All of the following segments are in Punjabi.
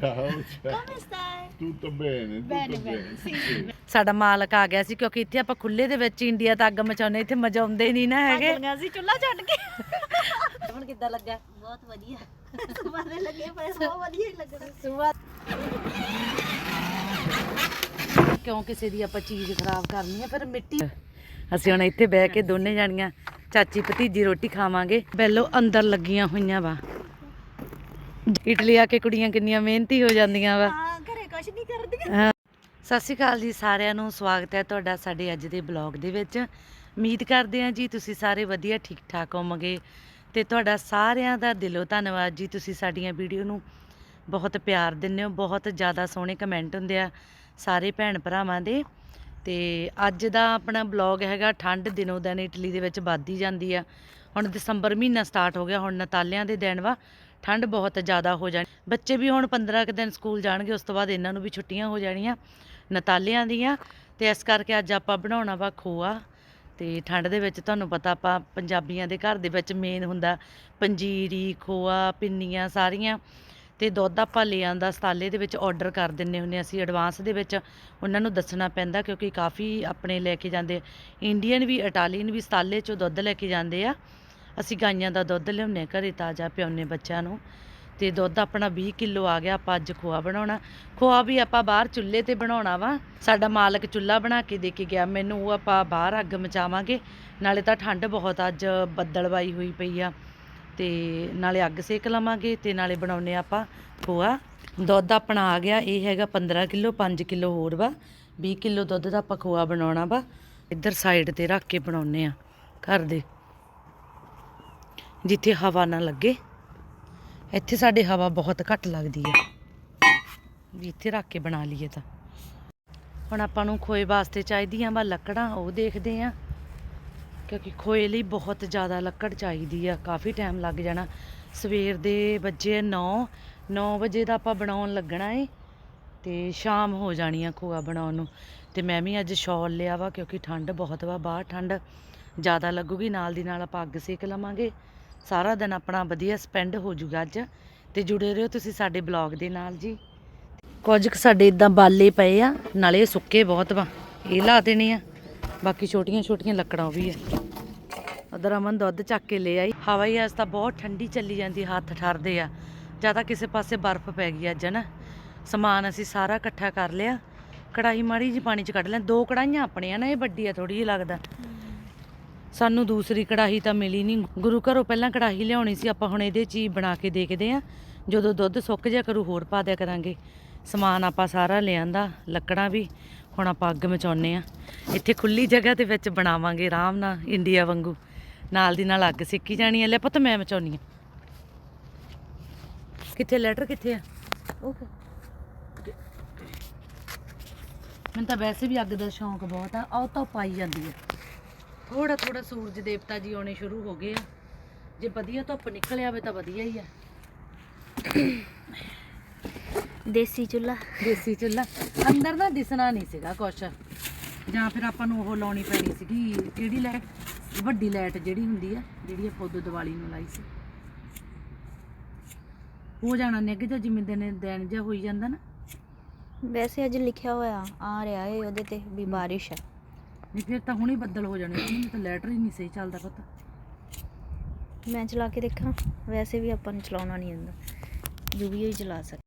Ciao, ciao. Come stai? Tutto bene, tutto Bene, bene. bene, sì. ਸਾਡਾ ਮਾਲਕ ਆ ਗਿਆ ਸੀ ਕਿਉਂਕਿ ਇੱਥੇ ਆਪਾਂ ਖੁੱਲੇ ਦੇ ਵਿੱਚ ਇੰਡੀਆ ਤਾਂ ਅੱਗ ਮਚਾਉਂਦੇ ਇੱਥੇ ਮਚਾਉਂਦੇ ਨਹੀਂ ਨਾ ਹੈਗੇ। ਗਈਆਂ ਸੀ ਚੁੱਲਾ ਛੱਡ ਕੇ ਹੁਣ ਕਿੱਦਾਂ ਲੱਗਾ ਬਹੁਤ ਵਧੀਆ। ਦੇ ਲੱਗੇ ਪਏ ਬਹੁਤ ਵਧੀਆ ਹੀ ਲੱਗਣਾ ਸਵੇਰ ਕਿਉਂ ਕਿਸੇ ਦੀ ਆਪਾਂ ਚੀਜ਼ ਖਰਾਬ ਕਰਨੀ ਹੈ ਫਿਰ ਮਿੱਟੀ ਅਸੀਂ ਹੁਣ ਇੱਥੇ ਬਹਿ ਕੇ ਦੋਨੇ ਜਾਣੀਆਂ ਚਾਚੀ ਭਤੀਜੀ ਰੋਟੀ ਖਾਵਾਂਗੇ। ਬੈਲੋ ਅੰਦਰ ਲੱਗੀਆਂ ਹੋਈਆਂ ਵਾ। ਇਟਲੀ ਆ ਕੇ ਕੁੜੀਆਂ ਕਿੰਨੀਆਂ ਮਿਹਨਤੀ ਹੋ ਜਾਂਦੀਆਂ ਵਾ। ਹਾਂ ਘਰੇ ਕੁਛ ਨਹੀਂ ਕਰਦੀਆਂ। ਸਤਿ ਸ਼੍ਰੀ ਅਕਾਲ ਜੀ ਸਾਰਿਆਂ ਨੂੰ ਸਵਾਗਤ ਹੈ ਤੁਹਾਡਾ ਸਾਡੇ ਅੱਜ ਦੇ ਬਲੌਗ ਦੇ ਵਿੱਚ। ਉਮੀਦ ਕਰਦੇ ਹਾਂ ਜੀ ਤੁਸੀਂ ਸਾਰੇ ਵਧੀਆ ਠੀਕ ਠਾਕ ਹੋਵੋਗੇ। ਤੇ ਤੁਹਾਡਾ ਸਾਰਿਆਂ ਦਾ ਦਿਲੋਂ ਧੰਨਵਾਦ ਜੀ ਤੁਸੀਂ ਸਾਡੀਆਂ ਵੀਡੀਓ ਨੂੰ ਬਹੁਤ ਪਿਆਰ ਦਿੰਦੇ ਹੋ ਬਹੁਤ ਜ਼ਿਆਦਾ ਸੋਹਣੇ ਕਮੈਂਟ ਹੁੰਦੇ ਆ ਸਾਰੇ ਭੈਣ ਭਰਾਵਾਂ ਦੇ। ਤੇ ਅੱਜ ਦਾ ਆਪਣਾ ਬਲੌਗ ਹੈਗਾ ਠੰਡ ਦਿਨੋਂ ਦਿਨ ਇਟਲੀ ਦੇ ਵਿੱਚ ਵੱਧਦੀ ਜਾਂਦੀ ਆ। ਹੁਣ ਦਸੰਬਰ ਮਹੀਨਾ ਸਟਾਰਟ ਹੋ ਗਿਆ ਹੁਣ ਨਤਾਲਿਆਂ ਦੇ ਦਿਨ ਵਾ। ਠੰਡ ਬਹੁਤ ਜ਼ਿਆਦਾ ਹੋ ਜਾਣੀ। ਬੱਚੇ ਵੀ ਹੁਣ 15 ਕੁ ਦਿਨ ਸਕੂਲ ਜਾਣਗੇ, ਉਸ ਤੋਂ ਬਾਅਦ ਇਹਨਾਂ ਨੂੰ ਵੀ ਛੁੱਟੀਆਂ ਹੋ ਜਾਣੀਆਂ, ਨਤਾਲਿਆਂ ਦੀਆਂ। ਤੇ ਇਸ ਕਰਕੇ ਅੱਜ ਆਪਾਂ ਬਣਾਉਣਾ ਵਾ ਖੋਆ। ਤੇ ਠੰਡ ਦੇ ਵਿੱਚ ਤੁਹਾਨੂੰ ਪਤਾ ਆਪਾਂ ਪੰਜਾਬੀਆਂ ਦੇ ਘਰ ਦੇ ਵਿੱਚ ਮੇਨ ਹੁੰਦਾ ਪੰਜੀਰੀ, ਖੋਆ, ਪਿੰਨੀਆਂ ਸਾਰੀਆਂ। ਤੇ ਦੁੱਧ ਆਪਾਂ ਲੈ ਆਂਦਾ ਸਤਾਲੇ ਦੇ ਵਿੱਚ ਆਰਡਰ ਕਰ ਦਿੰਨੇ ਹੁੰਨੇ ਅਸੀਂ ਐਡਵਾਂਸ ਦੇ ਵਿੱਚ। ਉਹਨਾਂ ਨੂੰ ਦੱਸਣਾ ਪੈਂਦਾ ਕਿਉਂਕਿ ਕਾਫੀ ਆਪਣੇ ਲੈ ਕੇ ਜਾਂਦੇ ਇੰਡੀਅਨ ਵੀ ਇਟਾਲੀਅਨ ਵੀ ਸਤਾਲੇ ਚੋਂ ਦੁੱਧ ਲੈ ਕੇ ਜਾਂਦੇ ਆ। ਅਸੀਂ ਗਾਈਆਂ ਦਾ ਦੁੱਧ ਲਿਆਉਂਦੇ ਘਰੇ ਤਾਜ਼ਾ ਪਿਆਉਂਦੇ ਬੱਚਿਆਂ ਨੂੰ। ਤੇ ਦੁੱਧ ਆਪਣਾ 20 ਕਿਲੋ ਆ ਗਿਆ, ਆਪਾਂ ਅੱਜ ਖੋਆ ਬਣਾਉਣਾ। ਖੋਆ ਵੀ ਆਪਾਂ ਬਾਹਰ ਚੁੱਲ੍ਹੇ ਤੇ ਬਣਾਉਣਾ ਵਾ। ਸਾਡਾ ਮਾਲਕ ਚੁੱਲ੍ਹਾ ਬਣਾ ਕੇ ਦੇ ਕੇ ਗਿਆ। ਮੈਨੂੰ ਉਹ ਆਪਾਂ ਬਾਹਰ ਅੱਗ ਮਚਾਵਾਂਗੇ। ਨਾਲੇ ਤਾਂ ਠੰਡ ਬਹੁਤ ਅੱਜ ਬੱਦਲਵਾਈ ਹੋਈ ਪਈ ਆ। ਤੇ ਨਾਲੇ ਅੱਗ ਸੇਕ ਲਵਾਂਗੇ ਤੇ ਨਾਲੇ ਬਣਾਉਨੇ ਆਪਾਂ ਖੋਆ। ਦੁੱਧ ਆਪਣਾ ਆ ਗਿਆ, ਇਹ ਹੈਗਾ 15 ਕਿਲੋ 5 ਕਿਲੋ ਹੋਰ ਵਾ। 20 ਕਿਲੋ ਦੁੱਧ ਦਾ ਆਪਾਂ ਖੋਆ ਬਣਾਉਣਾ ਵਾ। ਇੱਧਰ ਸਾਈਡ ਤੇ ਰੱਖ ਕੇ ਬਣਾਉਨੇ ਆ ਘਰ ਦੇ ਜਿੱਥੇ ਹਵਾ ਨਾ ਲੱਗੇ। ਇੱਥੇ ਸਾਡੇ ਹਵਾ ਬਹੁਤ ਘੱਟ ਲੱਗਦੀ ਹੈ ਵੀ ਇੱਥੇ ਰੱਖ ਕੇ ਬਣਾ ਲਈਏ ਤਾਂ। ਹੁਣ ਆਪਾਂ ਨੂੰ ਖੋਏ ਵਾਸਤੇ ਚਾਹੀਦੀਆਂ ਵਾ ਲੱਕੜਾਂ, ਉਹ ਦੇਖਦੇ ਆ। ਕਿਉਂਕਿ ਖੋਏ ਲਈ ਬਹੁਤ ਜ਼ਿਆਦਾ ਲੱਕੜ ਚਾਹੀਦੀ ਆ। ਕਾਫੀ ਟਾਈਮ ਲੱਗ ਜਾਣਾ। ਸਵੇਰ ਦੇ ਵੱਜੇ 9 9 ਵਜੇ ਦਾ ਆਪਾਂ ਬਣਾਉਣ ਲੱਗਣਾ ਏ। ਤੇ ਸ਼ਾਮ ਹੋ ਜਾਣੀ ਆ ਖੋਆ ਬਣਾਉਣ ਨੂੰ। ਤੇ ਮੈਂ ਵੀ ਅੱਜ ਸ਼ਾਲ ਲਿਆ ਵਾ ਕਿਉਂਕਿ ਠੰਡ ਬਹੁਤ ਵਾ, ਬਾਹਰ ਠੰਡ ਜ਼ਿਆਦਾ ਲੱਗੂਗੀ। ਨਾਲ ਦੀ ਨਾਲ ਆਪਾਂ ਅੱਗ ਸੇਕ ਲਵਾਂਗੇ। ਸਾਰਾ ਦਿਨ ਆਪਣਾ ਵਧੀਆ ਸਪੈਂਡ ਹੋ ਜੂਗਾ ਅੱਜ ਤੇ ਜੁੜੇ ਰਹੋ ਤੁਸੀਂ ਸਾਡੇ ਬਲੌਗ ਦੇ ਨਾਲ ਜੀ। ਕੁਝ ਕੁ ਸਾਡੇ ਇਦਾਂ ਬਾਲੇ ਪਏ ਆ, ਨਾਲੇ ਸੁੱਕੇ ਬਹੁਤ ਵਾ, ਇਹ ਲਾ ਦੇਣੇ ਆ। ਬਾਕੀ ਛੋਟੀਆਂ ਛੋਟੀਆਂ ਲੱਕੜਾਂ ਉਹ ਵੀ ਆ। ਉਧਰ ਅਮਨ ਦੁੱਧ ਚੱਕ ਕੇ ਲੈ ਆਈ। ਹਵਾ ਹੀ ਅੱਜ ਤਾਂ ਬਹੁਤ ਠੰਡੀ ਚੱਲੀ ਜਾਂਦੀ, ਹੱਥ ਠਰਦੇ ਆ। ਜ਼ਿਆਦਾ ਕਿਸੇ ਪਾਸੇ ਬਰਫ਼ ਪੈ ਗਈ ਅੱਜ ਨਾ ਸਮਾਨ ਅਸੀਂ ਸਾਰਾ ਇਕੱਠਾ ਕਰ ਲਿਆ। ਕੜਾਈ ਮਾੜੀ ਜੀ ਪਾਣੀ ਚ ਕੱਢ ਲੈ ਦੋ ਕੜਾਈਆਂ ਆਪਣੀਆਂ ਨਾ, ਇਹ ਵੱਡੀ ਆ ਥੋੜੀ ਜਿਹੀ ਲੱਗਦਾ। ਸਾਨੂੰ ਦੂਸਰੀ ਕੜਾਹੀ ਤਾਂ ਮਿਲੀ ਨਹੀਂ ਗੁਰੂ ਘਰੋਂ ਪਹਿਲਾਂ ਕੜਾਹੀ ਲਿਆਉਣੀ ਸੀ, ਆਪਾਂ ਹੁਣ ਇਹਦੇ ਚ ਹੀ ਬਣਾ ਕੇ ਦੇਖਦੇ ਆ ਜਦੋਂ ਦੁੱਧ ਸੁੱਕ ਜਾ ਕਰੂ, ਹੋਰ ਪਾ ਦਿਆ ਕਰਾਂਗੇ। ਸਮਾਨ ਆਪਾਂ ਸਾਰਾ ਲਿਆਂਦਾ, ਲੱਕੜਾਂ ਵੀ। ਹੁਣ ਆਪਾਂ ਅੱਗ ਮਚਾਉਨੇ ਆ ਇੱਥੇ ਖੁੱਲੀ ਜਗ੍ਹਾ ਦੇ ਵਿੱਚ ਬਣਾਵਾਂਗੇ ਆਰਾਮ ਨਾਲ, ਇੰਡੀਆ ਵਾਂਗੂ। ਨਾਲ ਦੀ ਨਾਲ ਅੱਗ ਸਿੱਕੀ ਜਾਣੀ ਹੈ। ਲੈ ਪੁੱਤ, ਮੈਂ ਮਚਾਉਣੀ ਆ ਕਿੱਥੇ, ਲੈਟਰ ਕਿੱਥੇ ਆ? ਓਕੇ। ਮੈਨੂੰ ਤਾਂ ਵੈਸੇ ਵੀ ਅੱਗ ਦਾ ਸ਼ੌਂਕ ਬਹੁਤ ਆ। ਉਹ ਤਾਂ ਪਾਈ ਜਾਂਦੀ ਆ ਥੋੜਾ ਥੋੜਾ ਸੂਰਜ ਦੇਵਤਾ ਜੀ ਆਉਣੇ ਸ਼ੁਰੂ ਹੋ ਗਏ ਆ। ਜੇ ਵਧੀਆ ਧੁੱਪ ਨਿਕਲ ਆਵੇ ਤਾਂ ਵਧੀਆ ਹੀ ਆ। ਦੇਸੀ ਚੁੱਲਾ ਦੇਸੀ ਚੁੱਲ੍ਹਾ। ਅੰਦਰ ਨਾ ਦਿਸਣਾ ਨਹੀਂ ਸੀਗਾ ਕੁਛ। ਜਾਂ ਫਿਰ ਆਪਾਂ ਨੂੰ ਉਹ ਲਾਉਣੀ ਪੈਣੀ ਸੀਗੀ ਕਿਹੜੀ ਲਾਈਟ ਵੱਡੀ ਲਾਈਟ ਜਿਹੜੀ ਹੁੰਦੀ ਆ ਜਿਹੜੀ ਆਪਾਂ ਉਦੋਂ ਦੀਵਾਲੀ ਨੂੰ ਲਾਈ ਸੀ। ਹੋ ਜਾਣਾ ਨਿੱਘ ਜਾ ਜਿਵੇਂ ਦਿਨ ਦਿਨ ਜਿਹਾ ਹੋਈ ਜਾਂਦਾ ਨਾ। ਵੈਸੇ ਅੱਜ ਲਿਖਿਆ ਹੋਇਆ ਆ ਰਿਹਾ ਏ ਉਹਦੇ ਤੇ ਵੀ ਬਾਰਿਸ਼ ਹੈ ਨਹੀਂ ਫਿਰ ਤਾਂ ਹੁਣੇ ਬੱਦਲ ਹੋ ਜਾਣੇ ਮੈਨੂੰ ਤਾਂ ਲੈਟਰ ਹੀ ਨਹੀਂ ਸਹੀ ਚੱਲਦਾ ਪਤਾ। ਮੈਂ ਚਲਾ ਕੇ ਦੇਖਾਂ ਵੈਸੇ ਵੀ ਆਪਾਂ ਨੂੰ ਚਲਾਉਣਾ ਨਹੀਂ ਆਉਂਦਾ ਜੁਬੀਓ ਹੀ ਚਲਾ ਸਕ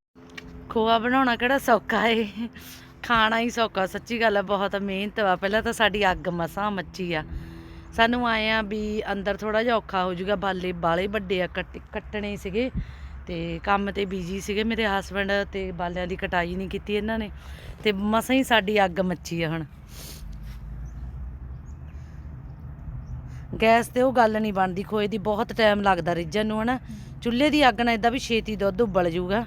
ਖੋਆ ਬਣਾਉਣਾ ਕਿਹੜਾ ਸੌਖਾ ਏ ਖਾਣਾ ਹੀ ਸੌਖਾ ਸੱਚੀ ਗੱਲ ਹੈ ਬਹੁਤ ਮਿਹਨਤ ਵਾ। ਪਹਿਲਾਂ ਤਾਂ ਸਾਡੀ ਅੱਗ ਮਸਾਂ ਮੱਚੀ ਆ। ਸਾਨੂੰ ਆਏ ਆ ਵੀ ਅੰਦਰ ਥੋੜਾ ਜਿਹਾ ਔਖਾ ਹੋ ਜਾਊਗਾ ਬਾਲੇ ਬਾਲੇ ਵੱਡੇ ਆ ਕੱਟ ਕੱਟਣੇ ਸੀਗੇ ਤੇ ਕੰਮ ਤੇ ਬੀਜੀ ਸੀਗੇ ਮੇਰੇ ਹਸਬੰਡ ਤੇ ਬਾਲਿਆਂ ਦੀ ਕਟਾਈ ਨਹੀਂ ਕੀਤੀ ਇਹਨਾਂ ਨੇ ਤੇ ਮਸਾਂ ਹੀ ਸਾਡੀ ਅੱਗ ਮੱਚੀ ਆ ਹੁਣ। ਗੈਸ ਤੇ ਉਹ ਗੱਲ ਨਹੀਂ ਬਣਦੀ, ਖੋਏ ਦੀ ਬਹੁਤ ਟਾਈਮ ਲੱਗਦਾ ਰਿੱਝਣ ਨੂੰ, ਹਨਾ? ਚੁੱਲ੍ਹੇ ਦੀ ਅੱਗ ਨਾਲ ਇਦਾਂ ਵੀ ਛੇਤੀ ਦੁੱਧ ਉਬਲ ਜਾਊਗਾ।